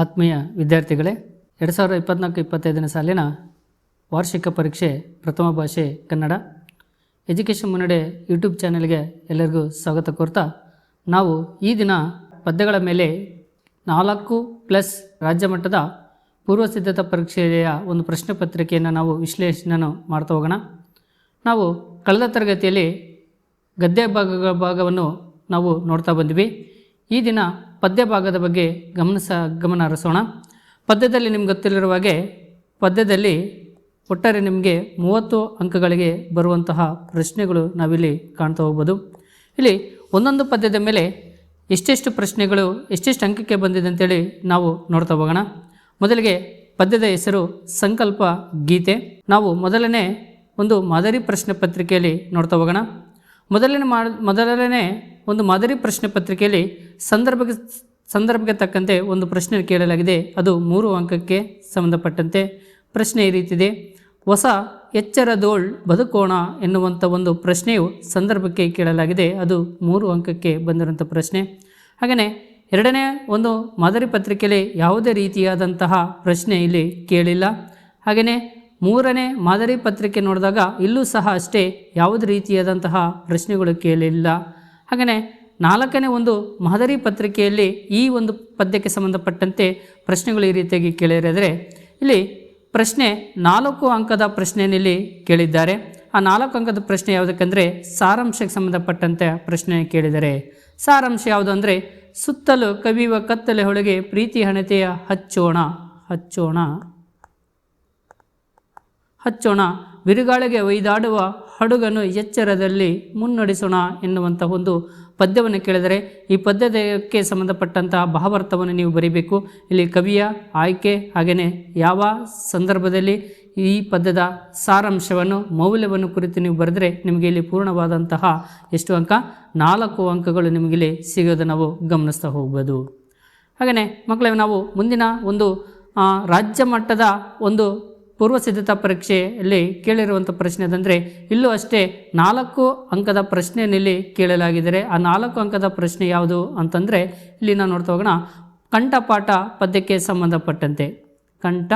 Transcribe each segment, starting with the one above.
ಆತ್ಮೀಯ ವಿದ್ಯಾರ್ಥಿಗಳೇ, ಎರಡು ಸಾವಿರದ ಇಪ್ಪತ್ನಾಲ್ಕು ಇಪ್ಪತ್ತೈದನೇ ಸಾಲಿನ ವಾರ್ಷಿಕ ಪರೀಕ್ಷೆ ಪ್ರಥಮ ಭಾಷೆ ಕನ್ನಡ ಎಜುಕೇಷನ್ ಮುನ್ನಡೆ ಯೂಟ್ಯೂಬ್ ಚಾನೆಲ್ಗೆ ಎಲ್ಲರಿಗೂ ಸ್ವಾಗತ ಕೋರ್ತಾ, ನಾವು ಈ ದಿನ ಪದ್ಯಗಳ ಮೇಲೆ ನಾಲ್ಕು ಪ್ಲಸ್ ರಾಜ್ಯ ಮಟ್ಟದ ಪೂರ್ವ ಸಿದ್ಧತಾ ಪರೀಕ್ಷೆಯ ಒಂದು ಪ್ರಶ್ನೆ ಪತ್ರಿಕೆಯನ್ನು ನಾವು ವಿಶ್ಲೇಷಣೆಯನ್ನು ಮಾಡ್ತಾ ಹೋಗೋಣ. ನಾವು ಕಳೆದ ತರಗತಿಯಲ್ಲಿ ಗದ್ಯ ಭಾಗ ಭಾಗವನ್ನು ನಾವು ನೋಡ್ತಾ ಬಂದ್ವಿ. ಈ ದಿನ ಪದ್ಯ ಭಾಗದ ಬಗ್ಗೆ ಗಮನಿಸ, ಗಮನ ಹರಿಸೋಣ. ಪದ್ಯದಲ್ಲಿ ನಿಮ್ಗೆ ಗೊತ್ತಿಲ್ಲಿರುವ ಹಾಗೆ ಪದ್ಯದಲ್ಲಿ ಒಟ್ಟಾರೆ ನಿಮಗೆ ಮೂವತ್ತು ಅಂಕಗಳಿಗೆ ಬರುವಂತಹ ಪ್ರಶ್ನೆಗಳು ನಾವಿಲ್ಲಿ ಕಾಣ್ತಾ ಹೋಗ್ಬೋದು. ಇಲ್ಲಿ ಒಂದೊಂದು ಪದ್ಯದ ಮೇಲೆ ಎಷ್ಟೆಷ್ಟು ಪ್ರಶ್ನೆಗಳು, ಎಷ್ಟೆಷ್ಟು ಅಂಕಕ್ಕೆ ಬಂದಿದೆ ಅಂತೇಳಿ ನಾವು ನೋಡ್ತಾ ಹೋಗೋಣ. ಮೊದಲಿಗೆ ಪದ್ಯದ ಹೆಸರು ಸಂಕಲ್ಪ ಗೀತೆ. ನಾವು ಮೊದಲನೇ ಒಂದು ಮಾದರಿ ಪ್ರಶ್ನೆ ಪತ್ರಿಕೆಯಲ್ಲಿ ನೋಡ್ತಾ ಹೋಗೋಣ. ಮೊದಲನೇ ಮಾ ಮೊದಲನೇ ಒಂದು ಮಾದರಿ ಪ್ರಶ್ನೆ ಪತ್ರಿಕೆಯಲ್ಲಿ ಸಂದರ್ಭಕ್ಕೆ ಸಂದರ್ಭಕ್ಕೆ ತಕ್ಕಂತೆ ಒಂದು ಪ್ರಶ್ನೆ ಕೇಳಲಾಗಿದೆ. ಅದು ಮೂರು ಅಂಕಕ್ಕೆ ಸಂಬಂಧಪಟ್ಟಂತೆ ಪ್ರಶ್ನೆ ಈ ರೀತಿದೆ ಹೊಸ ಎಚ್ಚರದೋಳ್ ಬದುಕೋಣ ಎನ್ನುವಂಥ ಒಂದು ಪ್ರಶ್ನೆಯು ಸಂದರ್ಭಕ್ಕೆ ಕೇಳಲಾಗಿದೆ. ಅದು ಮೂರು ಅಂಕಕ್ಕೆ ಬಂದಿರುವಂಥ ಪ್ರಶ್ನೆ. ಹಾಗೆಯೇ ಎರಡನೇ ಒಂದು ಮಾದರಿ ಪತ್ರಿಕೆಯಲ್ಲಿ ಯಾವುದೇ ರೀತಿಯಾದಂತಹ ಪ್ರಶ್ನೆ ಇಲ್ಲಿ ಕೇಳಿಲ್ಲ. ಹಾಗೆಯೇ ಮೂರನೇ ಮಾದರಿ ಪತ್ರಿಕೆ ನೋಡಿದಾಗ ಇಲ್ಲೂ ಸಹ ಅಷ್ಟೇ ಯಾವುದೇ ರೀತಿಯಾದಂತಹ ಪ್ರಶ್ನೆಗಳು ಕೇಳಲಿಲ್ಲ. ಹಾಗೆಯೇ ನಾಲ್ಕನೇ ಒಂದು ಮಾದರಿ ಪತ್ರಿಕೆಯಲ್ಲಿ ಈ ಒಂದು ಪದ್ಯಕ್ಕೆ ಸಂಬಂಧಪಟ್ಟಂತೆ ಪ್ರಶ್ನೆಗಳು ಈ ರೀತಿಯಾಗಿ ಕೇಳಿದರೆ, ಇಲ್ಲಿ ಪ್ರಶ್ನೆ ನಾಲ್ಕು ಅಂಕದ ಪ್ರಶ್ನೆಯಲ್ಲಿ ಕೇಳಿದ್ದಾರೆ. ಆ ನಾಲ್ಕು ಅಂಕದ ಪ್ರಶ್ನೆ ಯಾವುದಕ್ಕಂದರೆ ಸಾರಾಂಶಕ್ಕೆ ಸಂಬಂಧಪಟ್ಟಂತೆ ಪ್ರಶ್ನೆ ಕೇಳಿದ್ದಾರೆ ಸಾರಾಂಶ ಯಾವುದು ಅಂದರೆ ಸುತ್ತಲೂ ಕವಿಯುವ ಕತ್ತಲೆ ಹೊಳಗೆ ಪ್ರೀತಿ ಹಣತೆಯ ಹಚ್ಚೋಣ ಹಚ್ಚೋಣ. ಹಚ್ಚೋಣ, ಬಿರುಗಾಳಿಗೆ ಒಯ್ದಾಡುವ ಹಡುಗನು ಎಚ್ಚರದಲ್ಲಿ ಮುನ್ನಡೆಸೋಣ ಎನ್ನುವಂಥ ಒಂದು ಪದ್ಯವನ್ನು ಕೇಳಿದರೆ ಈ ಪದ್ಯಕ್ಕೆ ಸಂಬಂಧಪಟ್ಟಂತಹ ಭಾವಾರ್ಥವನ್ನು ನೀವು ಬರೀಬೇಕು. ಇಲ್ಲಿ ಕವಿಯ ಆಯ್ಕೆ ಹಾಗೆಯೇ ಯಾವ ಸಂದರ್ಭದಲ್ಲಿ ಈ ಪದ್ಯದ ಸಾರಾಂಶವನ್ನು, ಮೌಲ್ಯವನ್ನು ಕುರಿತು ನೀವು ಬರೆದರೆ ನಿಮಗೆ ಇಲ್ಲಿ ಪೂರ್ಣವಾದಂತಹ ಎಷ್ಟು ಅಂಕ? ನಾಲ್ಕು ಅಂಕಗಳು ನಿಮಗಿಲ್ಲಿ ಸಿಗೋದು ನಾವು ಗಮನಿಸ್ತಾ ಹೋಗ್ಬೋದು. ಹಾಗೆಯೇ ಮಕ್ಕಳೇ, ನಾವು ಮುಂದಿನ ಒಂದು ರಾಜ್ಯ ಮಟ್ಟದ ಒಂದು ಪೂರ್ವ ಸಿದ್ಧತಾ ಪರೀಕ್ಷೆಯಲ್ಲಿ ಕೇಳಿರುವಂಥ ಪ್ರಶ್ನೆ ಅದಂದರೆ ಇಲ್ಲೂ ಅಷ್ಟೇ ನಾಲ್ಕು ಅಂಕದ ಪ್ರಶ್ನೆಯಲ್ಲಿ ಕೇಳಲಾಗಿದ್ದಾರೆ ಆ ನಾಲ್ಕು ಅಂಕದ ಪ್ರಶ್ನೆ ಯಾವುದು ಅಂತಂದರೆ, ಇಲ್ಲಿ ನಾವು ನೋಡ್ತಾ ಹೋಗೋಣ. ಕಂಠಪಾಠ ಪದ್ಯಕ್ಕೆ ಸಂಬಂಧಪಟ್ಟಂತೆ. ಕಂಠ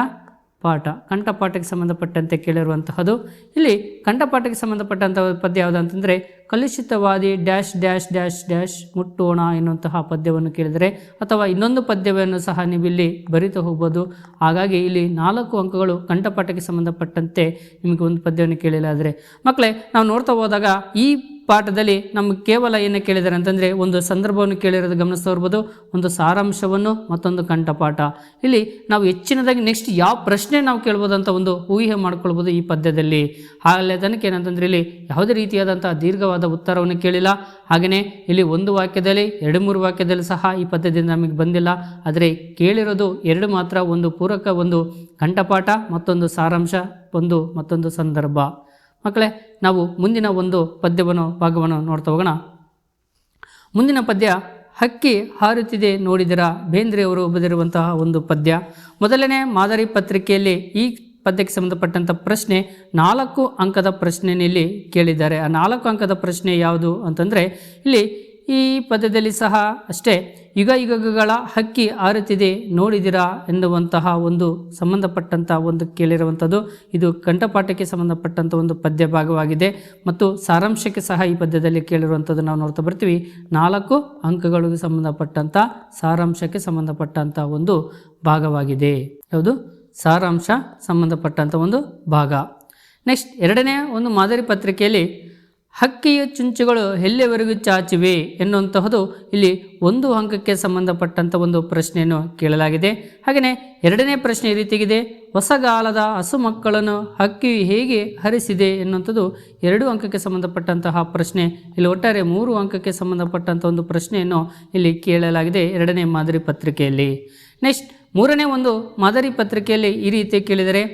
ಪಾಠ. ಕಂಠಪಾಠಕ್ಕೆ ಸಂಬಂಧಪಟ್ಟಂತೆ ಕೇಳಿರುವಂತಹದ್ದು ಇಲ್ಲಿ ಕಂಠಪಾಠಕ್ಕೆ ಸಂಬಂಧಪಟ್ಟಂಥ ಪದ್ಯ ಯಾವುದು ಅಂತಂದರೆ, ಕಲುಷಿತವಾದಿ ಡ್ಯಾಶ್ ಡ್ಯಾಶ್ ಡ್ಯಾಶ್ ಡ್ಯಾಶ್ ಮುಟ್ಟೋಣ ಎನ್ನುವಂತಹ ಪದ್ಯವನ್ನು ಕೇಳಿದರೆ, ಅಥವಾ ಇನ್ನೊಂದು ಪದ್ಯವನ್ನು ಸಹ ನೀವು ಇಲ್ಲಿ ಬರಿತಾ ಹೋಗ್ಬೋದು. ಹಾಗಾಗಿ ಇಲ್ಲಿ ನಾಲ್ಕು ಅಂಕಗಳು ಕಂಠಪಾಠಕ್ಕೆ ಸಂಬಂಧಪಟ್ಟಂತೆ ನಿಮಗೆ ಒಂದು ಪದ್ಯವನ್ನು ಕೇಳಲಾದರೆ. ಮಕ್ಕಳೇ, ನಾವು ನೋಡ್ತಾ ಹೋದಾಗ ಈ ಪಾಠದಲ್ಲಿ ನಮಗೆ ಕೇವಲ ಏನು ಕೇಳಿದ್ದಾರೆ ಅಂತಂದರೆ ಒಂದು ಸಂದರ್ಭವನ್ನು ಕೇಳಿರೋದು ಗಮನಿಸ್ತಾ ಒಂದು ಸಾರಾಂಶವನ್ನು, ಮತ್ತೊಂದು ಕಂಠಪಾಠ. ಇಲ್ಲಿ ನಾವು ಹೆಚ್ಚಿನದಾಗಿ ನೆಕ್ಸ್ಟ್ ಯಾವ ಪ್ರಶ್ನೆ ನಾವು ಕೇಳ್ಬೋದು ಅಂತ ಒಂದು ಊಹೆ ಮಾಡ್ಕೊಳ್ಬೋದು ಈ ಪದ್ಯದಲ್ಲಿ. ಹಾಗೆ ತನಕ ಏನಂತಂದರೆ ಇಲ್ಲಿ ಯಾವುದೇ ರೀತಿಯಾದಂಥ ದೀರ್ಘವಾದ ಉತ್ತರವನ್ನು ಕೇಳಿಲ್ಲ. ಹಾಗೆಯೇ ಇಲ್ಲಿ ಒಂದು ವಾಕ್ಯದಲ್ಲಿ, ಎರಡು ಮೂರು ವಾಕ್ಯದಲ್ಲಿ ಸಹ ಈ ಪದ್ಯದಿಂದ ನಮಗೆ ಬಂದಿಲ್ಲ. ಆದರೆ ಕೇಳಿರೋದು ಎರಡು ಮಾತ್ರ, ಒಂದು ಪೂರಕ, ಒಂದು ಕಂಠಪಾಠ, ಮತ್ತೊಂದು ಸಾರಾಂಶ, ಒಂದು ಮತ್ತೊಂದು ಸಂದರ್ಭ. ಮಕ್ಕಳೇ, ನಾವು ಮುಂದಿನ ಒಂದು ಪದ್ಯವನ್ನು ಭಾಗವನ್ನು ನೋಡ್ತಾ ಹೋಗೋಣ. ಮುಂದಿನ ಪದ್ಯ, ಹಕ್ಕಿ ಹಾರುತ್ತಿದೆ ನೋಡಿದರ, ಬೇಂದ್ರೆಯವರು ಬದಿರುವಂತಹ ಒಂದು ಪದ್ಯ. ಮೊದಲನೇ ಮಾದರಿ ಪತ್ರಿಕೆಯಲ್ಲಿ ಈ ಪದ್ಯಕ್ಕೆ ಸಂಬಂಧಪಟ್ಟಂಥ ಪ್ರಶ್ನೆ ನಾಲ್ಕು ಅಂಕದ ಪ್ರಶ್ನೆಯಲ್ಲಿ ಕೇಳಿದ್ದಾರೆ. ಆ ನಾಲ್ಕು ಅಂಕದ ಪ್ರಶ್ನೆ ಯಾವುದು ಅಂತಂದರೆ, ಇಲ್ಲಿ ಈ ಪದ್ಯದಲ್ಲಿ ಸಹ ಅಷ್ಟೇ, ಯುಗ ಯುಗಗಳ ಹಕ್ಕಿ ಆರುತ್ತಿದೆ ನೋಡಿದಿರಾ ಎನ್ನುವಂತಹ ಒಂದು ಸಂಬಂಧಪಟ್ಟಂಥ ಒಂದು ಕೇಳಿರುವಂಥದ್ದು. ಇದು ಕಂಠಪಾಠಕ್ಕೆ ಸಂಬಂಧಪಟ್ಟಂಥ ಒಂದು ಪದ್ಯ ಭಾಗವಾಗಿದೆ. ಮತ್ತು ಸಾರಾಂಶಕ್ಕೆ ಸಹ ಈ ಪದ್ಯದಲ್ಲಿ ಕೇಳಿರುವಂಥದ್ದು ನಾವು ನೋಡ್ತಾ ಬರ್ತೀವಿ. ನಾಲ್ಕು ಅಂಕಗಳಿಗೆ ಸಂಬಂಧಪಟ್ಟಂಥ ಸಾರಾಂಶಕ್ಕೆ ಸಂಬಂಧಪಟ್ಟಂಥ ಒಂದು ಭಾಗವಾಗಿದೆ. ಯಾವುದು? ಸಾರಾಂಶ ಸಂಬಂಧಪಟ್ಟಂಥ ಒಂದು ಭಾಗ. ನೆಕ್ಸ್ಟ್, ಎರಡನೇ ಒಂದು ಮಾದರಿ ಪತ್ರಿಕೆಯಲ್ಲಿ ಹಕ್ಕಿಯ ಚುಂಚುಗಳು ಎಲ್ಲಿವರೆಗೂ ಚಾಚಿವೆ ಎನ್ನುವಂತಹದ್ದು ಇಲ್ಲಿ ಒಂದು ಅಂಕಕ್ಕೆ ಸಂಬಂಧಪಟ್ಟಂಥ ಒಂದು ಪ್ರಶ್ನೆಯನ್ನು ಕೇಳಲಾಗಿದೆ. ಹಾಗೆಯೇ ಎರಡನೇ ಪ್ರಶ್ನೆ ಈ ರೀತಿಯಾಗಿದೆ ಹೊಸಗಾಲದ ಹಸು ಮಕ್ಕಳನ್ನು ಹಕ್ಕಿ ಹೇಗೆ ಹರಿಸಿದೆ ಎನ್ನುವಂಥದ್ದು ಎರಡು ಅಂಕಕ್ಕೆ ಸಂಬಂಧಪಟ್ಟಂತಹ ಪ್ರಶ್ನೆ. ಇಲ್ಲಿ ಒಟ್ಟಾರೆ ಮೂರು ಅಂಕಕ್ಕೆ ಸಂಬಂಧಪಟ್ಟಂಥ ಒಂದು ಪ್ರಶ್ನೆಯನ್ನು ಇಲ್ಲಿ ಕೇಳಲಾಗಿದೆ ಎರಡನೇ ಮಾದರಿ ಪತ್ರಿಕೆಯಲ್ಲಿ. ನೆಕ್ಸ್ಟ್ ಮೂರನೇ ಒಂದು ಮಾದರಿ ಪತ್ರಿಕೆಯಲ್ಲಿ ಈ ರೀತಿ ಕೇಳಿದರೆ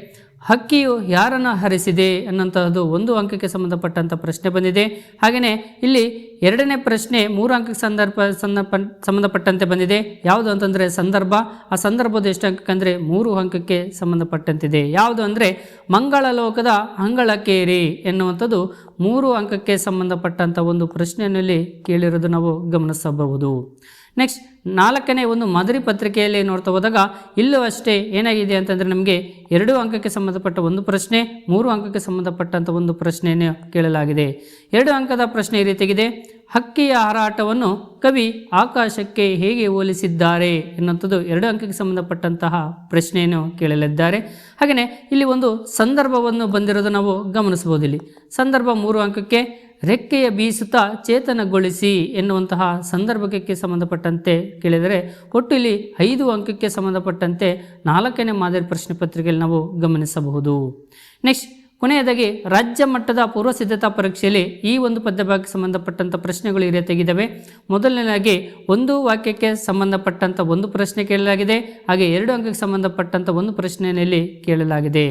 ಹಕ್ಕಿಯು ಯಾರನ್ನು ಹರಿಸಿದೆ ಅನ್ನೋಂಥದ್ದು ಒಂದು ಅಂಕಕ್ಕೆ ಸಂಬಂಧಪಟ್ಟಂಥ ಪ್ರಶ್ನೆ ಬಂದಿದೆ. ಹಾಗೆಯೇ ಇಲ್ಲಿ ಎರಡನೇ ಪ್ರಶ್ನೆ ಮೂರು ಅಂಕಕ್ಕೆ ಸಂದರ್ಭ ಸಂದರ್ಭ, ಸಂಬಂಧಪಟ್ಟಂತೆ ಬಂದಿದೆ. ಯಾವುದು ಅಂತಂದರೆ ಸಂದರ್ಭ. ಆ ಸಂದರ್ಭದ ಎಷ್ಟು ಅಂಕಕ್ಕೆ ಅಂದರೆ ಮೂರು ಅಂಕಕ್ಕೆ ಸಂಬಂಧಪಟ್ಟಂತಿದೆ. ಯಾವುದು ಅಂದರೆ ಮಂಗಳ ಲೋಕದ ಅಂಗಳಕೇರಿ ಎನ್ನುವಂಥದ್ದು ಮೂರು ಅಂಕಕ್ಕೆ ಸಂಬಂಧಪಟ್ಟಂಥ ಒಂದು ಪ್ರಶ್ನೆಯಲ್ಲಿ ಕೇಳಿರೋದು ನಾವು ಗಮನಿಸಬಹುದು. ನೆಕ್ಸ್ಟ್ ನಾಲ್ಕನೇ ಒಂದು ಮಾದರಿ ಪತ್ರಿಕೆಯಲ್ಲಿ ನೋಡ್ತಾ ಹೋದಾಗ, ಇಲ್ಲೂ ಅಷ್ಟೇ ಏನಾಗಿದೆ ಅಂತಂದರೆ ನಮಗೆ ಎರಡು ಅಂಕಕ್ಕೆ ಸಂಬಂಧಪಟ್ಟ ಒಂದು ಪ್ರಶ್ನೆ, ಮೂರು ಅಂಕಕ್ಕೆ ಸಂಬಂಧಪಟ್ಟಂಥ ಒಂದು ಪ್ರಶ್ನೆಯನ್ನು ಕೇಳಲಾಗಿದೆ. ಎರಡು ಅಂಕದ ಪ್ರಶ್ನೆ ಈ ರೀತಿಯಾಗಿದೆ ಹಕ್ಕಿಯ ಹಾರಾಟವನ್ನು ಕವಿ ಆಕಾಶಕ್ಕೆ ಹೇಗೆ ಹೋಲಿಸಿದ್ದಾರೆ ಎನ್ನುವಂಥದ್ದು ಎರಡು ಅಂಕಕ್ಕೆ ಸಂಬಂಧಪಟ್ಟಂತಹ ಪ್ರಶ್ನೆಯನ್ನು ಕೇಳಲಿದ್ದಾರೆ. ಹಾಗೆಯೇ ಇಲ್ಲಿ ಒಂದು ಸಂದರ್ಭವನ್ನು ಬಂದಿರೋದು ನಾವು ಗಮನಿಸಬಹುದು ಇಲ್ಲಿ ಸಂದರ್ಭ ಮೂರು ಅಂಕಕ್ಕೆ ರೆಕ್ಕೆಯ ಬೀಸುತ್ತಾ ಚೇತನಗೊಳಿಸಿ ಎನ್ನುವಂತಹ ಸಂದರ್ಭಕ್ಕೆ ಸಂಬಂಧಪಟ್ಟಂತೆ ಕೇಳಿದರೆ ಒಟ್ಟು ಇಲ್ಲಿ ಐದು ಅಂಕಕ್ಕೆ ಸಂಬಂಧಪಟ್ಟಂತೆ ನಾಲ್ಕನೇ ಮಾದರಿ ಪ್ರಶ್ನೆ ಪತ್ರಿಕೆಯಲ್ಲಿ ನಾವು ಗಮನಿಸಬಹುದು. ನೆಕ್ಸ್ಟ್ ಕೊನೆಯದಾಗಿ ರಾಜ್ಯ ಮಟ್ಟದ ಪೂರ್ವ ಸಿದ್ಧತಾ ಪರೀಕ್ಷೆಯಲ್ಲಿ ಈ ಒಂದು ಪದ್ಯಭಾಗಕ್ಕೆ ಸಂಬಂಧಪಟ್ಟಂಥ ಪ್ರಶ್ನೆಗಳು ಈ ರೀತಿಯಾಗಿದ್ದಾವೆ ಮೊದಲನೇದಾಗಿ ಒಂದು ವಾಕ್ಯಕ್ಕೆ ಸಂಬಂಧಪಟ್ಟಂಥ ಒಂದು ಪ್ರಶ್ನೆ ಕೇಳಲಾಗಿದೆ. ಹಾಗೆ ಎರಡು ಅಂಕಕ್ಕೆ ಸಂಬಂಧಪಟ್ಟಂಥ ಒಂದು ಪ್ರಶ್ನೆಯಲ್ಲಿ ಕೇಳಲಾಗಿದೆ.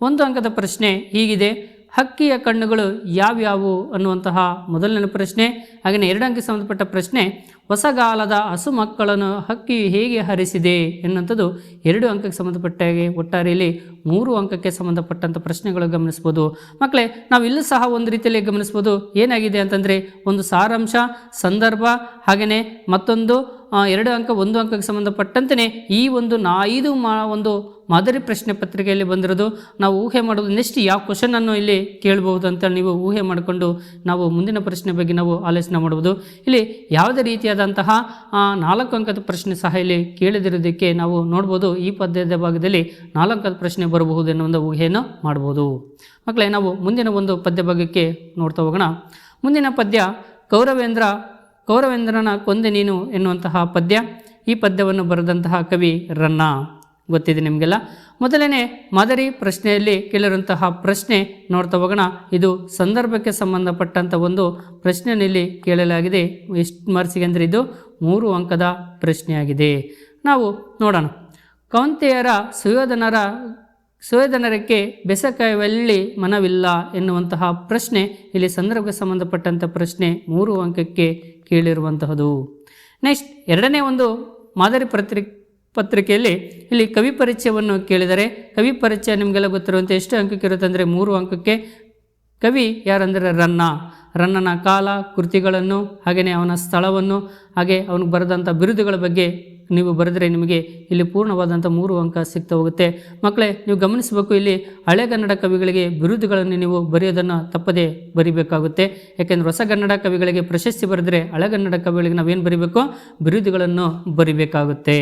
ಒಂದು ಅಂಕದ ಪ್ರಶ್ನೆ ಹೀಗಿದೆ. ಹಕ್ಕಿಯ ಕಣ್ಣುಗಳು ಯಾವ್ಯಾವು ಅನ್ನುವಂತಹ ಮೊದಲನೇ ಪ್ರಶ್ನೆ ಹಾಗೆಯೇ ಎರಡು ಅಂಕಕ್ಕೆ ಸಂಬಂಧಪಟ್ಟ ಪ್ರಶ್ನೆ, ಹೊಸಗಾಲದ ಹಸು ಮಕ್ಕಳನ್ನು ಹಕ್ಕಿ ಹೇಗೆ ಹರಿಸಿದೆ ಎನ್ನುವಂಥದ್ದು ಎರಡು ಅಂಕಕ್ಕೆ ಸಂಬಂಧಪಟ್ಟ ಹಾಗೆ ಒಟ್ಟಾರೆಯಲ್ಲಿ ಮೂರು ಅಂಕಕ್ಕೆ ಸಂಬಂಧಪಟ್ಟಂಥ ಪ್ರಶ್ನೆಗಳು ಗಮನಿಸ್ಬೋದು. ಮಕ್ಕಳೇ, ನಾವು ಇಲ್ಲೂ ಸಹ ಒಂದು ರೀತಿಯಲ್ಲಿ ಗಮನಿಸ್ಬೋದು. ಏನಾಗಿದೆ ಅಂತಂದರೆ ಒಂದು ಸಾರಾಂಶ, ಸಂದರ್ಭ ಹಾಗೆಯೇ ಮತ್ತೊಂದು ಎರಡು ಅಂಕ, ಒಂದು ಅಂಕಕ್ಕೆ ಸಂಬಂಧಪಟ್ಟಂತೆಯೇ ಈ ಒಂದು ನಾ ಐದು ಮಾ, ಒಂದು ಮಾದರಿ ಪ್ರಶ್ನೆ ಪತ್ರಿಕೆಯಲ್ಲಿ ಬಂದಿರೋದು. ನಾವು ಊಹೆ ಮಾಡೋದು ನೆಕ್ಸ್ಟ್ ಯಾವ ಕ್ವಶನನ್ನು ಇಲ್ಲಿ ಕೇಳಬಹುದು ಅಂತ ನೀವು ಊಹೆ ಮಾಡಿಕೊಂಡು ನಾವು ಮುಂದಿನ ಪ್ರಶ್ನೆ ಬಗ್ಗೆ ನಾವು ಆಲೋಚನೆ ಮಾಡ್ಬೋದು. ಇಲ್ಲಿ ಯಾವುದೇ ರೀತಿಯಾದಂತಹ ನಾಲ್ಕು ಅಂಕದ ಪ್ರಶ್ನೆ ಸಹ ಇಲ್ಲಿ ಕೇಳದಿರೋದಕ್ಕೆ ನಾವು ನೋಡ್ಬೋದು. ಈ ಪದ್ಯದ ಭಾಗದಲ್ಲಿ ನಾಲ್ಕು ಅಂಕದ ಪ್ರಶ್ನೆ ಬರಬಹುದು ಎನ್ನುವ ಒಂದು ಊಹೆಯನ್ನು ಮಾಡ್ಬೋದು. ಮಕ್ಕಳೇ, ನಾವು ಮುಂದಿನ ಒಂದು ಪದ್ಯ ಭಾಗಕ್ಕೆ ನೋಡ್ತಾ ಹೋಗೋಣ. ಮುಂದಿನ ಪದ್ಯ ಕೌರವೇಂದ್ರ ಕೌರವೇಂದ್ರನ ಕೊಂದೆ ನೀನು ಎನ್ನುವಂತಹ ಪದ್ಯ, ಈ ಪದ್ಯವನ್ನು ಬರೆದಂತಹ ಕವಿ ರನ್ನ. ಗೊತ್ತಿದೆ ನಿಮಗೆಲ್ಲ? ಮೊದಲನೇ ಮಾದರಿ ಪ್ರಶ್ನೆಯಲ್ಲಿ ಕೇಳಿರುವಂತಹ ಪ್ರಶ್ನೆ ನೋಡ್ತಾ ಹೋಗೋಣ. ಇದು ಸಂದರ್ಭಕ್ಕೆ ಸಂಬಂಧಪಟ್ಟಂಥ ಒಂದು ಪ್ರಶ್ನೆಯಲ್ಲಿ ಕೇಳಲಾಗಿದೆ. ಎಷ್ಟು ಮಾರ್ಕ್ಸಿಗೆ ಅಂದರೆ ಇದು? ಮೂರು ಅಂಕದ ಪ್ರಶ್ನೆಯಾಗಿದೆ. ನಾವು ನೋಡೋಣ. ಕೌಂತೆಯರ ಸುಯೋಧನರ ಸುಯೋಧನರಕ್ಕೆ ಬೆಸಕವಲ್ಲಿ ಮನವಿಲ್ಲ ಎನ್ನುವಂತಹ ಪ್ರಶ್ನೆ, ಇಲ್ಲಿ ಸಂದರ್ಭಕ್ಕೆ ಸಂಬಂಧಪಟ್ಟಂಥ ಪ್ರಶ್ನೆ ಮೂರು ಅಂಕಕ್ಕೆ ಕೇಳಿರುವಂತಹದು. ನೆಕ್ಸ್ಟ್ ಎರಡನೇ ಒಂದು ಮಾದರಿ ಪತ್ರಿ ಪತ್ರಿಕೆಯಲ್ಲಿ ಇಲ್ಲಿ ಕವಿ ಪರಿಚಯವನ್ನು ಕೇಳಿದರೆ, ಕವಿ ಪರಿಚಯ ನಿಮಗೆಲ್ಲ ಗೊತ್ತಿರುವಂತೆ ಎಷ್ಟು ಅಂಕಕ್ಕೆ ಇರುತ್ತೆ ಅಂದರೆ ಮೂರು ಅಂಕಕ್ಕೆ, ಕವಿ ಯಾರಂದರೆ ರನ್ನ. ರನ್ನನ ಕಾಲ, ಕೃತಿಗಳನ್ನು, ಹಾಗೆಯೇ ಅವನ ಸ್ಥಳವನ್ನು, ಹಾಗೆ ಅವನಿಗೆ ಬರೆದಂಥ ಬಿರುದುಗಳ ಬಗ್ಗೆ ನೀವು ಬರೆದರೆ ನಿಮಗೆ ಇಲ್ಲಿ ಪೂರ್ಣವಾದಂಥ ಮೂರು ಅಂಕ ಸಿಗ್ತಾ ಹೋಗುತ್ತೆ. ಮಕ್ಕಳೇ, ನೀವು ಗಮನಿಸಬೇಕು, ಇಲ್ಲಿ ಹಳೆಗನ್ನಡ ಕವಿಗಳಿಗೆ ಬಿರುದುಗಳನ್ನು ನೀವು ಬರೆಯೋದನ್ನು ತಪ್ಪದೇ ಬರಿಬೇಕಾಗುತ್ತೆ. ಯಾಕೆಂದರೆ ಹೊಸಗನ್ನಡ ಕವಿಗಳಿಗೆ ಪ್ರಶಸ್ತಿ ಬರೆದರೆ ಹಳೆಗನ್ನಡ ಕವಿಗಳಿಗೆ ನಾವೇನು ಬರಿಬೇಕು? ಬಿರುದುಗಳನ್ನು ಬರಿಬೇಕಾಗುತ್ತೆ.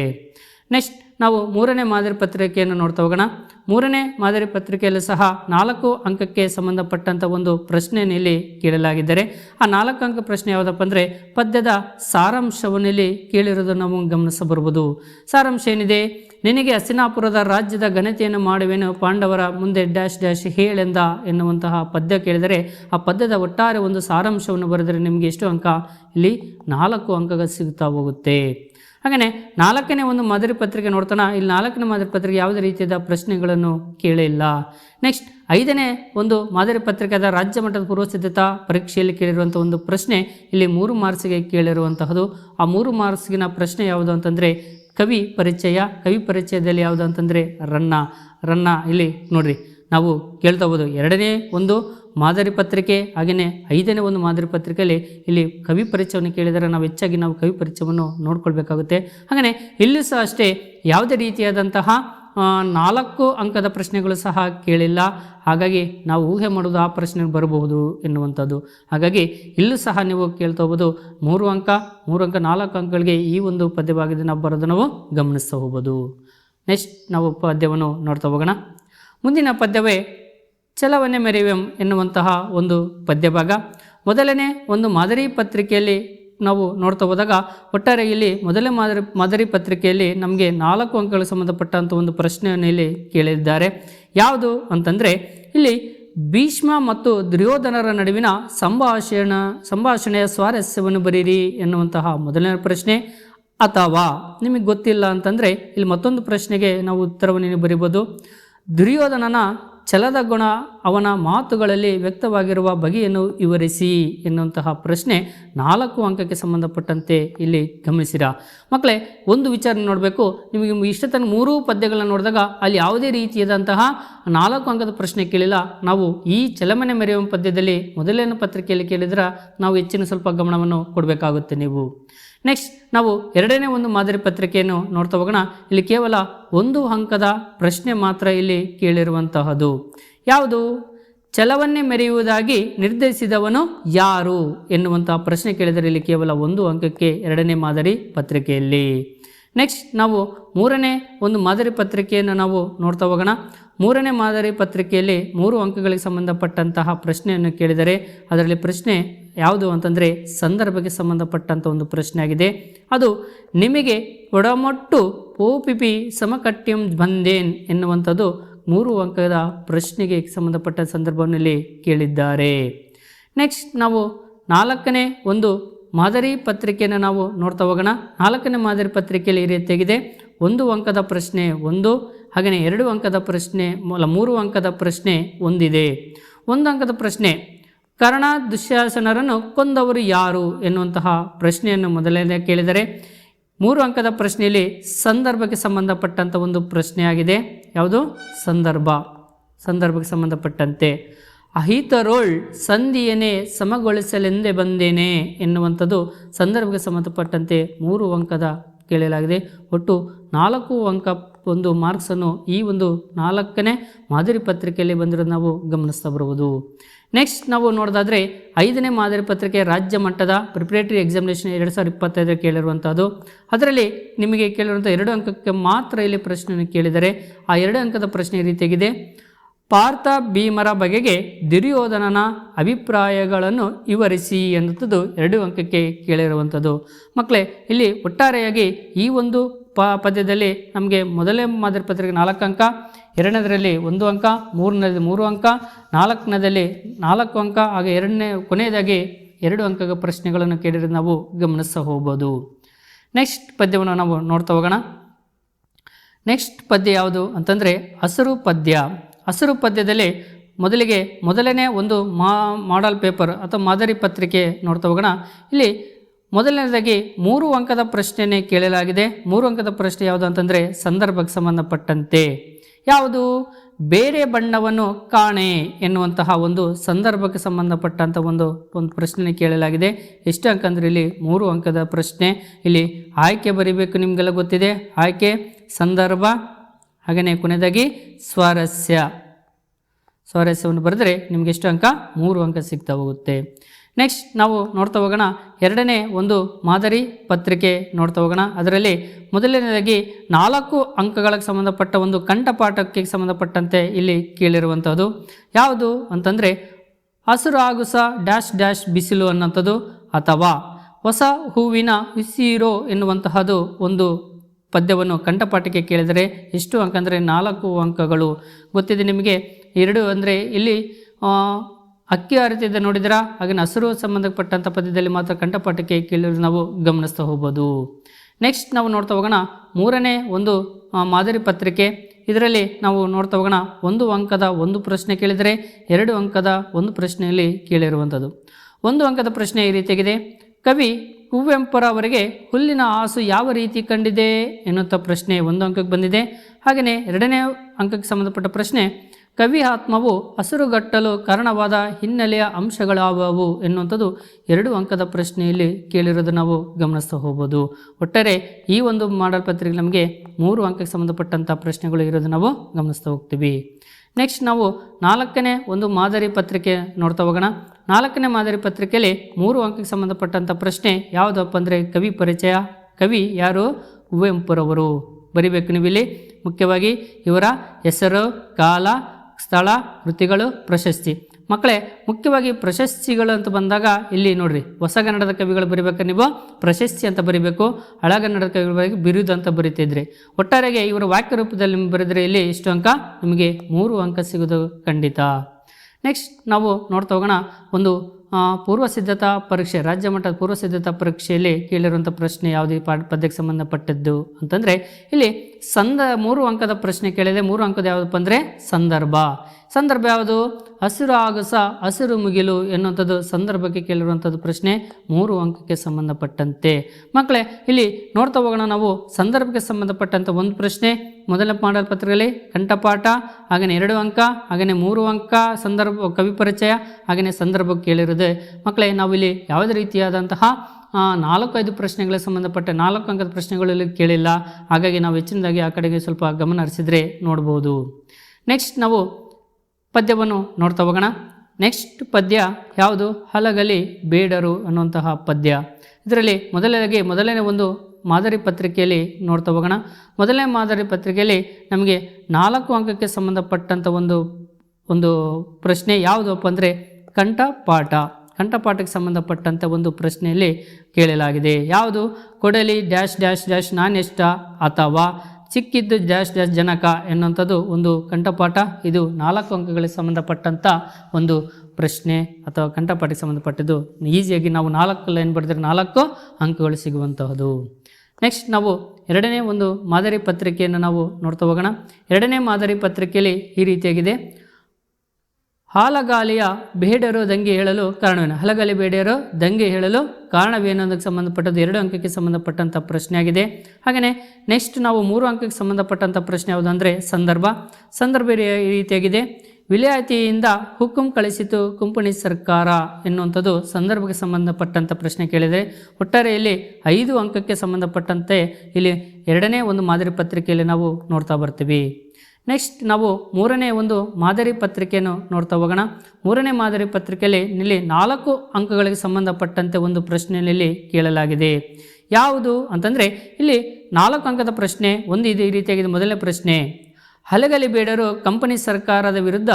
ನೆಕ್ಸ್ಟ್ ನಾವು ಮೂರನೇ ಮಾದರಿ ಪತ್ರಿಕೆಯನ್ನು ನೋಡ್ತಾ ಹೋಗೋಣ. ಮೂರನೇ ಮಾದರಿ ಪತ್ರಿಕೆಯಲ್ಲೂ ಸಹ ನಾಲ್ಕು ಅಂಕಕ್ಕೆ ಸಂಬಂಧಪಟ್ಟಂಥ ಒಂದು ಪ್ರಶ್ನೆಯನ್ನು ಇಲ್ಲಿ ಕೇಳಲಾಗಿದ್ದರೆ, ಆ ನಾಲ್ಕು ಅಂಕ ಪ್ರಶ್ನೆ ಯಾವುದಪ್ಪ ಅಂದರೆ ಪದ್ಯದ ಸಾರಾಂಶವನ್ನು ಇಲ್ಲಿ ಕೇಳಿರೋದನ್ನು ನಾವು ಗಮನಿಸಬರ್ಬೋದು ಸಾರಾಂಶ ಏನಿದೆ? ನಿನಗೆ ಅಸಿನಾಪುರದ ರಾಜ್ಯದ ಘನತೆಯನ್ನು ಮಾಡುವೆನು, ಪಾಂಡವರ ಮುಂದೆ ಡ್ಯಾಶ್ ಡ್ಯಾಶ್ ಹೇಳೆಂದ ಎನ್ನುವಂತಹ ಪದ್ಯ ಕೇಳಿದರೆ, ಆ ಪದ್ಯದ ಒಟ್ಟಾರೆ ಒಂದು ಸಾರಾಂಶವನ್ನು ಬರೆದರೆ ನಿಮಗೆ ಎಷ್ಟು ಅಂಕ? ಇಲ್ಲಿ ನಾಲ್ಕು ಅಂಕಗಳು ಸಿಗ್ತಾ ಹೋಗುತ್ತೆ. ಹಾಗೆಯೇ ನಾಲ್ಕನೇ ಒಂದು ಮಾದರಿ ಪತ್ರಿಕೆ ನೋಡ್ತಾನೆ, ಇಲ್ಲಿ ನಾಲ್ಕನೇ ಮಾದರಿ ಪತ್ರಿಕೆ ಯಾವುದೇ ರೀತಿಯಾದ ಪ್ರಶ್ನೆಗಳನ್ನು ಕೇಳಿಲ್ಲ. ನೆಕ್ಸ್ಟ್ ಐದನೇ ಒಂದು ಮಾದರಿ ಪತ್ರಿಕೆಯಾದ ರಾಜ್ಯ ಮಟ್ಟದ ಪೂರ್ವ ಸಿದ್ಧತಾ ಪರೀಕ್ಷೆಯಲ್ಲಿ ಕೇಳಿರುವಂಥ ಒಂದು ಪ್ರಶ್ನೆ ಇಲ್ಲಿ ಮೂರು ಮಾರ್ಕ್ಸ್ಗೆ ಕೇಳಿರುವಂತಹದು ಆ ಮೂರು ಮಾರ್ಕ್ಸ್ಗಿನ ಪ್ರಶ್ನೆ ಯಾವುದು ಅಂತಂದರೆ ಕವಿ ಪರಿಚಯ, ಕವಿ ಪರಿಚಯದಲ್ಲಿ ಯಾವುದು ಅಂತಂದರೆ ರನ್ನ. ರನ್ನ ಇಲ್ಲಿ ನೋಡ್ರಿ, ನಾವು ಕೇಳ್ತಾ ಹೋಗೋದು. ಎರಡನೇ ಒಂದು ಮಾದರಿ ಪತ್ರಿಕೆ ಹಾಗೆಯೇ ಐದನೇ ಒಂದು ಮಾದರಿ ಪತ್ರಿಕೆಯಲ್ಲಿ ಇಲ್ಲಿ ಕವಿ ಪರಿಚಯವನ್ನು ಕೇಳಿದರೆ ನಾವು ಹೆಚ್ಚಾಗಿ ನಾವು ಕವಿ ಪರಿಚಯವನ್ನು ನೋಡ್ಕೊಳ್ಬೇಕಾಗುತ್ತೆ. ಹಾಗೆಯೇ ಇಲ್ಲೂ ಸಹ ಅಷ್ಟೇ ಯಾವುದೇ ರೀತಿಯಾದಂತಹ ನಾಲ್ಕು ಅಂಕದ ಪ್ರಶ್ನೆಗಳು ಸಹ ಕೇಳಿಲ್ಲ. ಹಾಗಾಗಿ ನಾವು ಊಹೆ ಮಾಡೋದು ಆ ಪ್ರಶ್ನೆ ಬರಬಹುದು ಎನ್ನುವಂಥದ್ದು. ಹಾಗಾಗಿ ಇಲ್ಲೂ ಸಹ ನೀವು ಕೇಳ್ತಾ ಹೋಗ್ಬೋದು, ಮೂರು ಅಂಕ ಮೂರು ಅಂಕ, ನಾಲ್ಕು ಅಂಕಗಳಿಗೆ ಈ ಒಂದು ಪದ್ಯವಾಗಿದೆ ನಾವು ಬರೋದು ನಾವು ಗಮನಿಸ್ತಾ ಹೋಗ್ಬೋದು ನೆಕ್ಸ್ಟ್ ನಾವು ಪದ್ಯವನ್ನು ನೋಡ್ತಾ ಹೋಗೋಣ. ಮುಂದಿನ ಪದ್ಯವೇ ಚಲವನೆ ಮೆರೆಯುವೆಂ ಎನ್ನುವಂತಹ ಒಂದು ಪದ್ಯಭಾಗ. ಮೊದಲನೇ ಒಂದು ಮಾದರಿ ಪತ್ರಿಕೆಯಲ್ಲಿ ನಾವು ನೋಡ್ತಾ ಹೋದಾಗ ಒಟ್ಟಾರೆ ಇಲ್ಲಿ ಮೊದಲನೇ ಮಾದರಿ ಮಾದರಿ ಪತ್ರಿಕೆಯಲ್ಲಿ ನಮಗೆ ನಾಲ್ಕು ಅಂಕಗಳಿಗೆ ಸಂಬಂಧಪಟ್ಟಂಥ ಒಂದು ಪ್ರಶ್ನೆಯನ್ನು ಇಲ್ಲಿ ಕೇಳಿದ್ದಾರೆ. ಯಾವುದು ಅಂತಂದರೆ, ಇಲ್ಲಿ ಭೀಷ್ಮ ಮತ್ತು ದುರ್ಯೋಧನರ ನಡುವಿನ ಸಂಭಾಷಣ, ಸಂಭಾಷಣೆಯ ಸ್ವಾರಸ್ಯವನ್ನು ಬರೀರಿ ಎನ್ನುವಂತಹ ಮೊದಲನೇ ಪ್ರಶ್ನೆ. ಅಥವಾ ನಿಮಗೆ ಗೊತ್ತಿಲ್ಲ ಅಂತಂದರೆ, ಇಲ್ಲಿ ಮತ್ತೊಂದು ಪ್ರಶ್ನೆಗೆ ನಾವು ಉತ್ತರವನ್ನು ಬರಿಬೋದು. ದುರ್ಯೋಧನನ ಛಲದ ಗುಣ ಅವನ ಮಾತುಗಳಲ್ಲಿ ವ್ಯಕ್ತವಾಗಿರುವ ಬಗೆಯನ್ನು ವಿವರಿಸಿ ಎನ್ನುವಂತಹ ಪ್ರಶ್ನೆ ನಾಲ್ಕು ಅಂಕಕ್ಕೆ ಸಂಬಂಧಪಟ್ಟಂತೆ ಇಲ್ಲಿ ಗಮನಿಸಿರ ಮಕ್ಕಳೇ, ಒಂದು ವಿಚಾರ ನೋಡಬೇಕು. ನಿಮಗೆ ಇಷ್ಟತನ ಮೂರೂ ಪದ್ಯಗಳನ್ನು ನೋಡಿದಾಗ ಅಲ್ಲಿ ಯಾವುದೇ ರೀತಿಯಾದಂತಹ ನಾಲ್ಕು ಅಂಕದ ಪ್ರಶ್ನೆ ಕೇಳಿಲ್ಲ. ನಾವು ಈ ಚಲಮನೆ ಮೆರೆಯುವ ಪದ್ಯದಲ್ಲಿ ಮೊದಲನೇ ಪತ್ರಿಕೆಯಲ್ಲಿ ಕೇಳಿದ್ರೆ ನಾವು ಹೆಚ್ಚಿನ ಸ್ವಲ್ಪ ಗಮನವನ್ನು ಕೊಡಬೇಕಾಗುತ್ತೆ ನೀವು. ನೆಕ್ಸ್ಟ್ ನಾವು ಎರಡನೇ ಒಂದು ಮಾದರಿ ಪತ್ರಿಕೆಯನ್ನು ನೋಡ್ತಾ ಹೋಗೋಣ. ಇಲ್ಲಿ ಕೇವಲ ಒಂದು ಅಂಕದ ಪ್ರಶ್ನೆ ಮಾತ್ರ ಇಲ್ಲಿ ಕೇಳಿರುವಂತಹದ್ದು. ಯಾವುದು? ಛಲವನ್ನೇ ಮೆರೆಯುವುದಾಗಿ ನಿರ್ಧರಿಸಿದವನು ಯಾರು? ಎನ್ನುವಂತಹ ಪ್ರಶ್ನೆ ಕೇಳಿದರೆ ಇಲ್ಲಿ ಕೇವಲ ಒಂದು ಅಂಕಕ್ಕೆ ಎರಡನೇ ಮಾದರಿ ಪತ್ರಿಕೆಯಲ್ಲಿ. ನೆಕ್ಸ್ಟ್ ನಾವು ಮೂರನೇ ಒಂದು ಮಾದರಿ ಪತ್ರಿಕೆಯನ್ನು ನಾವು ನೋಡ್ತಾ ಹೋಗೋಣ. ಮೂರನೇ ಮಾದರಿ ಪತ್ರಿಕೆಯಲ್ಲಿ ಮೂರು ಅಂಕಗಳಿಗೆ ಸಂಬಂಧಪಟ್ಟಂತಹ ಪ್ರಶ್ನೆಯನ್ನು ಕೇಳಿದರೆ, ಅದರಲ್ಲಿ ಪ್ರಶ್ನೆ ಯಾವುದು ಅಂತಂದರೆ ಸಂದರ್ಭಕ್ಕೆ ಸಂಬಂಧಪಟ್ಟಂಥ ಒಂದು ಪ್ರಶ್ನೆ ಆಗಿದೆ. ಅದು, ನಿಮಗೆ ಒಡಮೊಟ್ಟು ಪಿ ಸಮಕಟ್ಯಂ ಬಂದೇನ್ ಎನ್ನುವಂಥದ್ದು ಮೂರು ಅಂಕದ ಪ್ರಶ್ನೆಗೆ ಸಂಬಂಧಪಟ್ಟ ಸಂದರ್ಭದಲ್ಲಿ ಕೇಳಿದ್ದಾರೆ. ನೆಕ್ಸ್ಟ್ ನಾವು ನಾಲ್ಕನೇ ಒಂದು ಮಾದರಿ ಪತ್ರಿಕೆಯನ್ನು ನಾವು ನೋಡ್ತಾ ಹೋಗೋಣ. ನಾಲ್ಕನೇ ಮಾದರಿ ಪತ್ರಿಕೆಯಲ್ಲಿ ಈ ರೀತಿಯಾಗಿದೆ ಒಂದು ಅಂಕದ ಪ್ರಶ್ನೆ ಒಂದು ಹಾಗೆಯೇ ಎರಡು ಅಂಕದ ಪ್ರಶ್ನೆ, ಅಲ್ಲ, ಮೂರು ಅಂಕದ ಪ್ರಶ್ನೆ ಒಂದಿದೆ. ಒಂದು ಅಂಕದ ಪ್ರಶ್ನೆ, ಕರ್ಣ ದುಶ್ಯಾಸನರನ್ನು ಕೊಂದವರು ಯಾರು ಎನ್ನುವಂತಹ ಪ್ರಶ್ನೆಯನ್ನು ಮೊದಲನೇ ಕೇಳಿದರೆ, ಮೂರು ಅಂಕದ ಪ್ರಶ್ನೆಯಲ್ಲಿ ಸಂದರ್ಭಕ್ಕೆ ಸಂಬಂಧಪಟ್ಟಂಥ ಒಂದು ಪ್ರಶ್ನೆಯಾಗಿದೆ. ಯಾವುದು? ಸಂದರ್ಭ. ಸಂದರ್ಭಕ್ಕೆ ಸಂಬಂಧಪಟ್ಟಂತೆ. ಅಹಿತರೋಳ್ ಸಂಧಿಯನ್ನೇ ಸಮಗೊಳಿಸಲೆಂದೇ ಬಂದೇನೆ ಎನ್ನುವಂಥದ್ದು ಸಂದರ್ಭಕ್ಕೆ ಸಂಬಂಧಪಟ್ಟಂತೆ ಮೂರು ಅಂಕದ ಕೇಳಲಾಗಿದೆ. ಒಟ್ಟು ನಾಲ್ಕು ಅಂಕ ಒಂದು ಮಾರ್ಕ್ಸನ್ನು ಈ ಒಂದು ನಾಲ್ಕನೇ ಮಾದರಿ ಪತ್ರಿಕೆಯಲ್ಲಿ ಬಂದಿರೋದು ನಾವು ಗಮನಿಸ್ತಾ ಬರುವುದು ನೆಕ್ಸ್ಟ್ ನಾವು ನೋಡೋದಾದರೆ ಐದನೇ ಮಾದರಿ ಪತ್ರಿಕೆ ರಾಜ್ಯ ಮಟ್ಟದ ಪ್ರಿಪ್ರೇಟರಿ ಎಕ್ಸಾಮಿನೇಷನ್ ಎರಡು ಸಾವಿರದ ಇಪ್ಪತ್ತೈದರ ಕೇಳಿರುವಂಥದ್ದು. ಅದರಲ್ಲಿ ನಿಮಗೆ ಕೇಳಿರುವಂಥ ಎರಡು ಅಂಕಕ್ಕೆ ಮಾತ್ರ ಇಲ್ಲಿ ಪ್ರಶ್ನೆಯನ್ನು ಕೇಳಿದರೆ ಆ ಎರಡು ಅಂಕದ ಪ್ರಶ್ನೆ ರೀತಿಯಾಗಿದೆ. ಪಾರ್ಥ ಭೀಮರ ಬಗೆಗೆ ದುರ್ಯೋಧನನ ಅಭಿಪ್ರಾಯಗಳನ್ನು ವಿವರಿಸಿ ಎನ್ನುತ್ತದೆ ಎರಡು ಅಂಕಕ್ಕೆ ಕೇಳಿರುವಂಥದ್ದು. ಮಕ್ಕಳೇ, ಇಲ್ಲಿ ಒಟ್ಟಾರೆಯಾಗಿ ಈ ಒಂದು ಪ ಪದ್ಯದಲ್ಲಿ ನಮಗೆ ಮೊದಲನೇ ಮಾದರಿ ಪತ್ರಿಕೆ ನಾಲ್ಕು ಅಂಕ, ಎರಡನೇದರಲ್ಲಿ ಒಂದು ಅಂಕ ಮೂರನೇದು ಮೂರು ಅಂಕ ನಾಲ್ಕನೇದಲ್ಲಿ ನಾಲ್ಕು ಅಂಕ, ಹಾಗೆ ಎರಡನೇ ಕೊನೆಯದಾಗಿ ಎರಡು ಅಂಕಗಳ ಪ್ರಶ್ನೆಗಳನ್ನು ಕೇಳಿರೋದು ನಾವು ಗಮನಿಸ ಹೋಗ್ಬೋದು. ನೆಕ್ಸ್ಟ್ ಪದ್ಯವನ್ನು ನಾವು ನೋಡ್ತಾ ಹೋಗೋಣ. ನೆಕ್ಸ್ಟ್ ಪದ್ಯ ಯಾವುದು ಅಂತಂದರೆ ಹಸಿರು ಪದ್ಯ. ಹಸಿರು ಪದ್ಯದಲ್ಲಿ ಮೊದಲಿಗೆ ಮೊದಲನೇ ಒಂದು ಮಾ, ಮಾಡಲ್ ಪೇಪರ್ ಅಥವಾ ಮಾದರಿ ಪತ್ರಿಕೆ ನೋಡ್ತಾ ಹೋಗೋಣ. ಇಲ್ಲಿ ಮೊದಲನೇದಾಗಿ ಮೂರು ಅಂಕದ ಪ್ರಶ್ನೆನೇ ಕೇಳಲಾಗಿದೆ. ಮೂರು ಅಂಕದ ಪ್ರಶ್ನೆ ಯಾವುದು ಅಂತಂದರೆ ಸಂದರ್ಭಕ್ಕೆ ಸಂಬಂಧಪಟ್ಟಂತೆ. ಯಾವುದು? ಬೇರೆ ಬಣ್ಣವನ್ನು ಕಾಣೆ ಎನ್ನುವಂತಹ ಒಂದು ಸಂದರ್ಭಕ್ಕೆ ಸಂಬಂಧಪಟ್ಟಂಥ ಒಂದು ಒಂದು ಪ್ರಶ್ನೆ ಕೇಳಲಾಗಿದೆ. ಎಷ್ಟು ಅಂಕ ಅಂದರೆ ಇಲ್ಲಿ ಮೂರು ಅಂಕದ ಪ್ರಶ್ನೆ. ಇಲ್ಲಿ ಆಯ್ಕೆ ಬರೀಬೇಕು ನಿಮಗೆಲ್ಲ ಗೊತ್ತಿದೆ. ಆಯ್ಕೆ, ಸಂದರ್ಭ ಹಾಗೆಯೇ ಕೊನೆಯದಾಗಿ ಸ್ವಾರಸ್ಯ. ಸ್ವಾರಸ್ಯವನ್ನು ಬರೆದರೆ ನಿಮಗೆ ಎಷ್ಟು ಅಂಕ? ಮೂರು ಅಂಕ ಸಿಗ್ತಾ ಹೋಗುತ್ತೆ. ನೆಕ್ಸ್ಟ್ ನಾವು ನೋಡ್ತಾ ಹೋಗೋಣ. ಎರಡನೇ ಒಂದು ಮಾದರಿ ಪತ್ರಿಕೆ ನೋಡ್ತಾ ಹೋಗೋಣ. ಅದರಲ್ಲಿ ಮೊದಲನೇದಾಗಿ ನಾಲ್ಕು ಅಂಕಗಳಿಗೆ ಸಂಬಂಧಪಟ್ಟ ಒಂದು ಕಂಠಪಾಠಕ್ಕೆ ಸಂಬಂಧಪಟ್ಟಂತೆ ಇಲ್ಲಿ ಕೇಳಿರುವಂಥದ್ದು. ಯಾವುದು ಅಂತಂದರೆ ಹಸಿರು ಆಗುಸ ಡ್ಯಾಶ್ ಡ್ಯಾಶ್ ಬಿಸಿಲು ಅನ್ನೋಂಥದ್ದು ಅಥವಾ ಹೊಸ ಹೂವಿನ ಉಸಿರೋ ಎನ್ನುವಂತಹದ್ದು ಒಂದು ಪದ್ಯವನ್ನು ಕಂಠಪಾಠಕ್ಕೆ ಕೇಳಿದರೆ ಎಷ್ಟು ಅಂಕ ಅಂದರೆ ನಾಲ್ಕು ಅಂಕಗಳು. ಗೊತ್ತಿದೆ ನಿಮಗೆ? ಎರಡು ಅಂದರೆ ಇಲ್ಲಿ ಅಕ್ಕಿ ಆರತಿಯಿಂದ ನೋಡಿದ್ರಾ? ಹಾಗೆ ಹಸಿರು ಸಂಬಂಧಪಟ್ಟಂಥ ಪದ್ಯದಲ್ಲಿ ಮಾತ್ರ ಕಂಠಪಾಠಕ್ಕೆ ಕೇಳಿದ್ರೆ ನಾವು ಗಮನಿಸ್ತಾ ಹೋಗ್ಬೋದು. ನೆಕ್ಸ್ಟ್ ನಾವು ನೋಡ್ತಾ ಹೋಗೋಣ. ಮೂರನೇ ಒಂದು ಮಾದರಿ ಪತ್ರಿಕೆ. ಇದರಲ್ಲಿ ನಾವು ನೋಡ್ತಾ ಹೋಗೋಣ. ಒಂದು ಅಂಕದ ಒಂದು ಪ್ರಶ್ನೆ ಕೇಳಿದರೆ ಎರಡು ಅಂಕದ ಒಂದು ಪ್ರಶ್ನೆಯಲ್ಲಿ ಕೇಳಿರುವಂಥದ್ದು. ಒಂದು ಅಂಕದ ಪ್ರಶ್ನೆ ಈ ರೀತಿಯಾಗಿದೆ. ಕವಿ ಕುವೆಂಪುರವರಿಗೆ ಹುಲ್ಲಿನ ಆಸು ಯಾವ ರೀತಿ ಕಂಡಿದೆ ಎನ್ನುವಂಥ ಪ್ರಶ್ನೆ ಒಂದು ಅಂಕಕ್ಕೆ ಬಂದಿದೆ. ಹಾಗೆಯೇ ಎರಡನೇ ಅಂಕಕ್ಕೆ ಸಂಬಂಧಪಟ್ಟ ಪ್ರಶ್ನೆ, ಕವಿ ಆತ್ಮವು ಹಸಿರುಗಟ್ಟಲು ಕಾರಣವಾದ ಹಿನ್ನೆಲೆಯ ಅಂಶಗಳಾವವು ಎನ್ನುವಂಥದ್ದು ಎರಡು ಅಂಕದ ಪ್ರಶ್ನೆಯಲ್ಲಿ ಕೇಳಿರೋದು ನಾವು ಗಮನಿಸ್ತಾ ಹೋಗ್ಬೋದು. ಒಟ್ಟಾರೆ ಈ ಒಂದು ಮಾಡಲ್ ಪತ್ರಿಕೆ ನಮಗೆ ಮೂರು ಅಂಕಕ್ಕೆ ಸಂಬಂಧಪಟ್ಟಂಥ ಪ್ರಶ್ನೆಗಳು ಇರೋದು ನಾವು ಗಮನಿಸ್ತಾ ಹೋಗ್ತೀವಿ. ನೆಕ್ಸ್ಟ್ ನಾವು ನಾಲ್ಕನೇ ಒಂದು ಮಾದರಿ ಪತ್ರಿಕೆ ನೋಡ್ತಾ ಹೋಗೋಣ. ನಾಲ್ಕನೇ ಮಾದರಿ ಪತ್ರಿಕೆಯಲ್ಲಿ ಮೂರು ಅಂಕಕ್ಕೆ ಸಂಬಂಧಪಟ್ಟಂಥ ಪ್ರಶ್ನೆ ಯಾವುದಪ್ಪ ಅಂದರೆ ಕವಿ ಪರಿಚಯ? ಕವಿ ಯಾರು? ಕುವೆಂಪುರವರು. ಬರಿಬೇಕು ನೀವು ಇಲ್ಲಿ ಮುಖ್ಯವಾಗಿ ಇವರ ಹೆಸರು, ಕಾಲ, ಸ್ಥಳ, ಕೃತಿಗಳು, ಪ್ರಶಸ್ತಿ. ಮಕ್ಕಳೇ, ಮುಖ್ಯವಾಗಿ ಪ್ರಶಸ್ತಿಗಳು ಅಂತ ಬಂದಾಗ ಇಲ್ಲಿ ನೋಡ್ರಿ ಹೊಸಗನ್ನಡದ ಕವಿಗಳು ಬರಿಬೇಕಾದ್ರೆ ನೀವು? ಪ್ರಶಸ್ತಿ ಅಂತ ಬರಿಬೇಕು ಹಳಗನ್ನಡದ ಕವಿಗಳ ಬಗ್ಗೆ ಬಿರುದು ಅಂತ ಬರೀತಿದ್ರಿ. ಒಟ್ಟಾರೆಗೆ ಇವರ ವಾಕ್ಯ ರೂಪದಲ್ಲಿ ಬರೆದ್ರೆ ಇಲ್ಲಿ ಇಷ್ಟು ಅಂಕ, ನಿಮಗೆ ಮೂರು ಅಂಕ ಸಿಗೋದು ಖಂಡಿತ. ನೆಕ್ಸ್ಟ್ ನಾವು ನೋಡ್ತಾ ಹೋಗೋಣ, ಒಂದು ಪೂರ್ವ ಸಿದ್ಧತಾ ಪರೀಕ್ಷೆ, ರಾಜ್ಯ ಮಟ್ಟದ ಪೂರ್ವ ಸಿದ್ಧತಾ ಪರೀಕ್ಷೆಯಲ್ಲಿ ಕೇಳಿರುವಂಥ ಪ್ರಶ್ನೆ ಯಾವುದೇ ಪಾಠ ಪದ್ಯಕ್ಕೆ ಸಂಬಂಧಪಟ್ಟದ್ದು ಅಂತಂದರೆ, ಇಲ್ಲಿ ಸಂದ ಮೂರು ಅಂಕದ ಪ್ರಶ್ನೆ ಕೇಳಿದೆ ಮೂರು ಅಂಕದ ಯಾವುದಪ್ಪ ಅಂದರೆ ಸಂದರ್ಭ. ಸಂದರ್ಭ ಯಾವುದು? ಹಸಿರು ಆಗಸ ಹಸಿರು ಮುಗಿಲು ಎನ್ನುವಂಥದ್ದು ಸಂದರ್ಭಕ್ಕೆ ಕೇಳಿರುವಂಥದ್ದು ಪ್ರಶ್ನೆ ಮೂರು ಅಂಕಕ್ಕೆ ಸಂಬಂಧಪಟ್ಟಂತೆ. ಮಕ್ಕಳೇ, ಇಲ್ಲಿ ನೋಡ್ತಾ ಹೋಗೋಣ ನಾವು ಸಂದರ್ಭಕ್ಕೆ ಸಂಬಂಧಪಟ್ಟಂಥ ಒಂದು ಪ್ರಶ್ನೆ. ಮೊದಲ ಮಾಡಲ್ ಪತ್ರದಲ್ಲಿ ಕಂಠಪಾಠ ಹಾಗೆಯೇ ಎರಡು ಅಂಕ ಹಾಗೆಯೇ ಮೂರು ಅಂಕ ಸಂದರ್ಭ ಕವಿ ಪರಿಚಯ ಹಾಗೆಯೇ ಸಂದರ್ಭಕ್ಕೆ ಕೇಳಿರೋದೆ ಮಕ್ಕಳೇ ನಾವು ಇಲ್ಲಿ ಯಾವುದೇ ರೀತಿಯಾದಂತಹ ನಾಲ್ಕು, ಐದು ಪ್ರಶ್ನೆಗಳಿಗೆ ಸಂಬಂಧಪಟ್ಟ ನಾಲ್ಕು ಅಂಕದ ಪ್ರಶ್ನೆಗಳಲ್ಲಿ ಕೇಳಿಲ್ಲ. ಹಾಗಾಗಿ ನಾವು ಹೆಚ್ಚಿನದಾಗಿ ಆ ಕಡೆಗೆ ಸ್ವಲ್ಪ ಗಮನ ಹರಿಸಿದರೆ ನೋಡ್ಬೋದು. ನೆಕ್ಸ್ಟ್ ನಾವು ಪದ್ಯವನ್ನು ನೋಡ್ತಾ ಹೋಗೋಣ. ನೆಕ್ಸ್ಟ್ ಪದ್ಯ ಯಾವುದು? ಹಲಗಲಿ ಬೇಡರು ಅನ್ನುವಂತಹ ಪದ್ಯ. ಇದರಲ್ಲಿ ಮೊದಲನೇದಾಗಿ ಮೊದಲನೇ ಒಂದು ಮಾದರಿ ಪತ್ರಿಕೆಯಲ್ಲಿ ನೋಡ್ತಾ ಹೋಗೋಣ. ಮೊದಲನೇ ಮಾದರಿ ಪತ್ರಿಕೆಯಲ್ಲಿ ನಮಗೆ ನಾಲ್ಕು ಅಂಕಕ್ಕೆ ಸಂಬಂಧಪಟ್ಟಂಥ ಒಂದು ಒಂದು ಪ್ರಶ್ನೆ ಯಾವುದಪ್ಪ ಅಂದರೆ, ಕಂಠಪಾಠ. ಕಂಠಪಾಠಕ್ಕೆ ಸಂಬಂಧಪಟ್ಟಂಥ ಒಂದು ಪ್ರಶ್ನೆಯಲ್ಲಿ ಕೇಳಲಾಗಿದೆ. ಯಾವುದು? ಕೊಡಲಿ ಡ್ಯಾಶ್ ಡ್ಯಾಶ್ ಡ್ಯಾಶ್ ನಾನೆಷ್ಟ ಅಥವಾ ಚಿಕ್ಕಿದ್ದು ಡ್ಯಾಶ್ ಡ್ಯಾಶ್ ಜನಕ ಎನ್ನುವಂಥದ್ದು ಒಂದು ಕಂಠಪಾಠ? ಇದು ನಾಲ್ಕು ಅಂಕಗಳಿಗೆ ಸಂಬಂಧಪಟ್ಟಂಥ ಒಂದು ಪ್ರಶ್ನೆ ಅಥವಾ ಕಂಠಪಾಠಕ್ಕೆ ಸಂಬಂಧಪಟ್ಟಿದ್ದು. ಈಸಿಯಾಗಿ ನಾವು ನಾಲ್ಕು ಲೈನ್ ಬರೆದ್ರೆ ನಾಲ್ಕು ಅಂಕಗಳು ಸಿಗುವಂತಹದ್ದು. ನೆಕ್ಸ್ಟ್ ನಾವು ಎರಡನೇ ಒಂದು ಮಾದರಿ ಪತ್ರಿಕೆಯನ್ನು ನಾವು ನೋಡ್ತಾ ಹೋಗೋಣ. ಎರಡನೇ ಮಾದರಿ ಪತ್ರಿಕೆಯಲ್ಲಿ ಈ ರೀತಿಯಾಗಿದೆ. ಹಾಲಗಾಲಿಯ ಬೇಡರು ದಂಗೆ ಹೇಳಲು ಕಾರಣವೇನು? ಹಲಗಾಲಿ ಬೇಡರು ದಂಗೆ ಹೇಳಲು ಕಾರಣವೇನು ಅನ್ನೋದಕ್ಕೆ ಸಂಬಂಧಪಟ್ಟದ್ದು? ಎರಡು ಅಂಕಕ್ಕೆ ಸಂಬಂಧಪಟ್ಟಂಥ ಪ್ರಶ್ನೆ ಆಗಿದೆ ಹಾಗೆಯೇ ನೆಕ್ಸ್ಟ್ ನಾವು ಮೂರು ಅಂಕಕ್ಕೆ ಸಂಬಂಧಪಟ್ಟಂಥ ಪ್ರಶ್ನೆ ಯಾವುದು ಅಂದರೆ ಸಂದರ್ಭ. ಸಂದರ್ಭ ಈ ರೀತಿಯಾಗಿದೆ. ವಿಲಾಯತಿಯಿಂದ ಹುಕುಂ ಕಳಿಸಿತು ಕುಂಪಣಿ ಸರ್ಕಾರ ಎನ್ನುವಂಥದ್ದು ಸಂದರ್ಭಕ್ಕೆ ಸಂಬಂಧಪಟ್ಟಂಥ ಪ್ರಶ್ನೆ ಕೇಳಿದರೆ ಒಟ್ಟಾರೆಯಲ್ಲಿ ಐದು ಅಂಕಕ್ಕೆ ಸಂಬಂಧಪಟ್ಟಂತೆ ಇಲ್ಲಿ ಎರಡನೇ ಒಂದು ಮಾದರಿ ಪತ್ರಿಕೆಯಲ್ಲಿ ನಾವು ನೋಡ್ತಾ ಬರ್ತೀವಿ. ನೆಕ್ಸ್ಟ್ ನಾವು ಮೂರನೇ ಒಂದು ಮಾದರಿ ಪತ್ರಿಕೆಯನ್ನು ನೋಡ್ತಾ ಹೋಗೋಣ. ಮೂರನೇ ಮಾದರಿ ಪತ್ರಿಕೆಯಲ್ಲಿ ಇಲ್ಲಿ ನಾಲ್ಕು ಅಂಕಗಳಿಗೆ ಸಂಬಂಧಪಟ್ಟಂತೆ ಒಂದು ಪ್ರಶ್ನೆಯಲ್ಲಿ ಕೇಳಲಾಗಿದೆ. ಯಾವುದು ಅಂತಂದರೆ, ಇಲ್ಲಿ ನಾಲ್ಕು ಅಂಕದ ಪ್ರಶ್ನೆ, ಒಂದು ಇದೆ ರೀತಿಯಾಗಿದೆ ಮೊದಲನೇ ಪ್ರಶ್ನೆ. ಹಲಗಲಿ ಬೇಡರು ಕಂಪನಿ ಸರ್ಕಾರದ ವಿರುದ್ಧ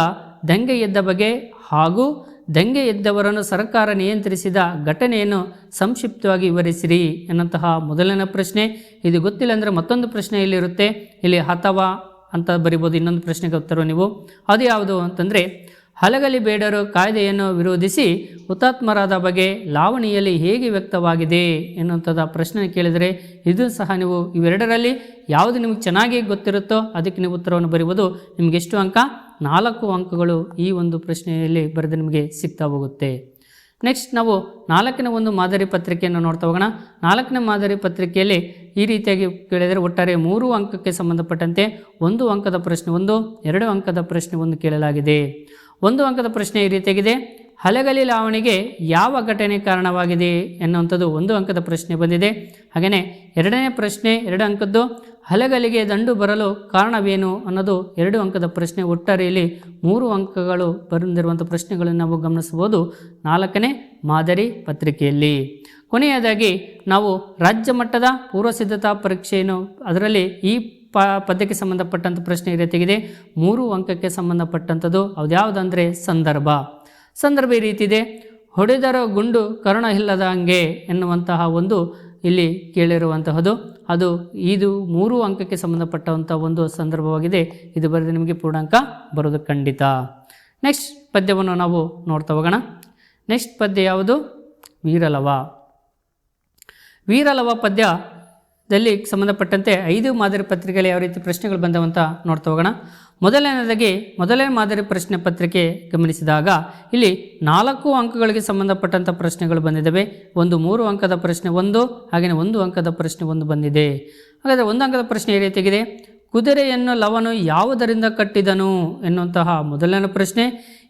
ದಂಗೆ ಎದ್ದ ಬಗೆ ಹಾಗೂ ದಂಗೆ ಎದ್ದವರನ್ನು ಸರ್ಕಾರ ನಿಯಂತ್ರಿಸಿದ ಘಟನೆಯನ್ನು ಸಂಕ್ಷಿಪ್ತವಾಗಿ ವಿವರಿಸಿರಿ ಎನ್ನುವಂತಹ ಮೊದಲನೇ ಪ್ರಶ್ನೆ. ಇದು ಗೊತ್ತಿಲ್ಲ ಅಂದರೆ ಮತ್ತೊಂದು ಪ್ರಶ್ನೆ ಇಲ್ಲಿರುತ್ತೆ ಇಲ್ಲಿ ಅಥವಾ ಅಂತ ಬರಿಬೋದು. ಇನ್ನೊಂದು ಪ್ರಶ್ನೆಗೆ ಉತ್ತರ ನೀವು, ಅದು ಯಾವುದು ಅಂತಂದರೆ, ಹಲಗಲಿ ಬೇಡರು ಕಾಯ್ದೆಯನ್ನು ವಿರೋಧಿಸಿ ಹುತಾತ್ಮರಾದ ಬಗ್ಗೆ ಲಾವಣಿಯಲ್ಲಿ ಹೇಗೆ ವ್ಯಕ್ತವಾಗಿದೆ ಎನ್ನುವಂಥದ್ದು ಪ್ರಶ್ನೆ ಕೇಳಿದರೆ, ಇದು ಸಹ ನೀವು ಇವೆರಡರಲ್ಲಿ ಯಾವುದು ನಿಮಗೆ ಚೆನ್ನಾಗಿ ಗೊತ್ತಿರುತ್ತೋ ಅದಕ್ಕೆ ನೀವು ಉತ್ತರವನ್ನು ಬರೆಯುವುದು ನಿಮಗೆ ಎಷ್ಟು ಅಂಕ? ನಾಲ್ಕು ಅಂಕಗಳು ಈ ಒಂದು ಪ್ರಶ್ನೆಯಲ್ಲಿ ಬರೆದು ನಿಮಗೆ ಸಿಗ್ತಾ ಹೋಗುತ್ತೆ. ನೆಕ್ಸ್ಟ್ ನಾವು ನಾಲ್ಕನೇ ಒಂದು ಮಾದರಿ ಪತ್ರಿಕೆಯನ್ನು ನೋಡ್ತಾ ಹೋಗೋಣ. ನಾಲ್ಕನೇ ಮಾದರಿ ಪತ್ರಿಕೆಯಲ್ಲಿ ಈ ರೀತಿಯಾಗಿ ಕೇಳಿದರೆ ಒಟ್ಟಾರೆ ಮೂರು ಅಂಕಕ್ಕೆ ಸಂಬಂಧಪಟ್ಟಂತೆ ಒಂದು ಅಂಕದ ಪ್ರಶ್ನೆ ಒಂದು, ಎರಡು ಅಂಕದ ಪ್ರಶ್ನೆ ಒಂದು ಕೇಳಲಾಗಿದೆ. ಒಂದು ಅಂಕದ ಪ್ರಶ್ನೆ ಈ ರೀತಿಯಾಗಿದೆ. ಹಲಗಲಿ ಲಾವಣಿಗೆ ಯಾವ ಘಟನೆ ಕಾರಣವಾಗಿದೆ ಎನ್ನುವಂಥದ್ದು ಒಂದು ಅಂಕದ ಪ್ರಶ್ನೆ ಬಂದಿದೆ. ಹಾಗೆಯೇ ಎರಡನೇ ಪ್ರಶ್ನೆ ಎರಡು ಅಂಕದ್ದು ಹಲಗಲಿಗೆ ದಂಡು ಬರಲು ಕಾರಣವೇನು ಅನ್ನೋದು ಎರಡು ಅಂಕದ ಪ್ರಶ್ನೆ ಒಟ್ಟಾರೆಯಲ್ಲಿ ಮೂರು ಅಂಕಗಳು ಬಂದಿರುವಂಥ ಪ್ರಶ್ನೆಗಳನ್ನು ನಾವು ಗಮನಿಸಬಹುದು. ನಾಲ್ಕನೇ ಮಾದರಿ ಪತ್ರಿಕೆಯಲ್ಲಿ. ಕೊನೆಯದಾಗಿ ನಾವು ರಾಜ್ಯ ಮಟ್ಟದ ಪೂರ್ವಸಿದ್ಧತಾ ಪರೀಕ್ಷೆಯನ್ನು ಅದರಲ್ಲಿ ಈ ಪ, ಪದ್ಯಕ್ಕೆ ಸಂಬಂಧಪಟ್ಟಂಥ ಪ್ರಶ್ನೆ ಈ ರೀತಿಯಾಗಿದೆ ಮೂರು ಅಂಕಕ್ಕೆ ಸಂಬಂಧಪಟ್ಟಂಥದ್ದು ಅದ್ಯಾವುದಂದರೆ ಸಂದರ್ಭ. ಸಂದರ್ಭ ಈ ರೀತಿ ಇದೆ. ಹೊಡೆದರ ಗುಂಡು ಕರುಣ ಇಲ್ಲದ ಹಂಗೆ ಎನ್ನುವಂತಹ ಒಂದು ಇಲ್ಲಿ ಕೇಳಿರುವಂತಹದ್ದು. ಅದು ಇದು ಮೂರು ಅಂಕಕ್ಕೆ ಸಂಬಂಧಪಟ್ಟಂಥ ಒಂದು ಸಂದರ್ಭವಾಗಿದೆ. ಇದು ಬರೆದು ನಿಮಗೆ ಪೂರ್ಣಾಂಕ ಬರೋದು ಖಂಡಿತ. ನೆಕ್ಸ್ಟ್ ಪದ್ಯವನ್ನು ನಾವು ನೋಡ್ತಾ ಹೋಗೋಣ. ನೆಕ್ಸ್ಟ್ ಪದ್ಯ ಯಾವುದು? ವೀರಲವ. ವೀರಲವ ಪದ್ಯದಲ್ಲಿ ಸಂಬಂಧಪಟ್ಟಂತೆ ಐದು ಮಾದರಿ ಪತ್ರಿಕೆಗಳಲ್ಲಿ ಯಾವ ರೀತಿ ಪ್ರಶ್ನೆಗಳು ಬಂದವಂತ ನೋಡ್ತಾ ಹೋಗೋಣ. ಮೊದಲನೇದಾಗಿ ಮೊದಲನೇ ಮಾದರಿ ಪ್ರಶ್ನೆ ಪತ್ರಿಕೆ ಗಮನಿಸಿದಾಗ ಇಲ್ಲಿ ನಾಲ್ಕು ಅಂಕಗಳಿಗೆ ಸಂಬಂಧಪಟ್ಟಂಥ ಪ್ರಶ್ನೆಗಳು ಬಂದಿದ್ದಾವೆ. ಒಂದು, ಮೂರು ಅಂಕದ ಪ್ರಶ್ನೆ ಒಂದು, ಹಾಗೆಯೇ ಒಂದು ಅಂಕದ ಪ್ರಶ್ನೆ ಒಂದು ಬಂದಿದೆ. ಹಾಗಾದರೆ ಒಂದು ಅಂಕದ ಪ್ರಶ್ನೆ ಈ ರೀತಿಯಾಗಿದೆ ಕುದುರೆಯನ್ನು ಲವನು ಯಾವುದರಿಂದ ಕಟ್ಟಿದನು ಎನ್ನುವಂತಹ ಮೊದಲನೇ ಪ್ರಶ್ನೆ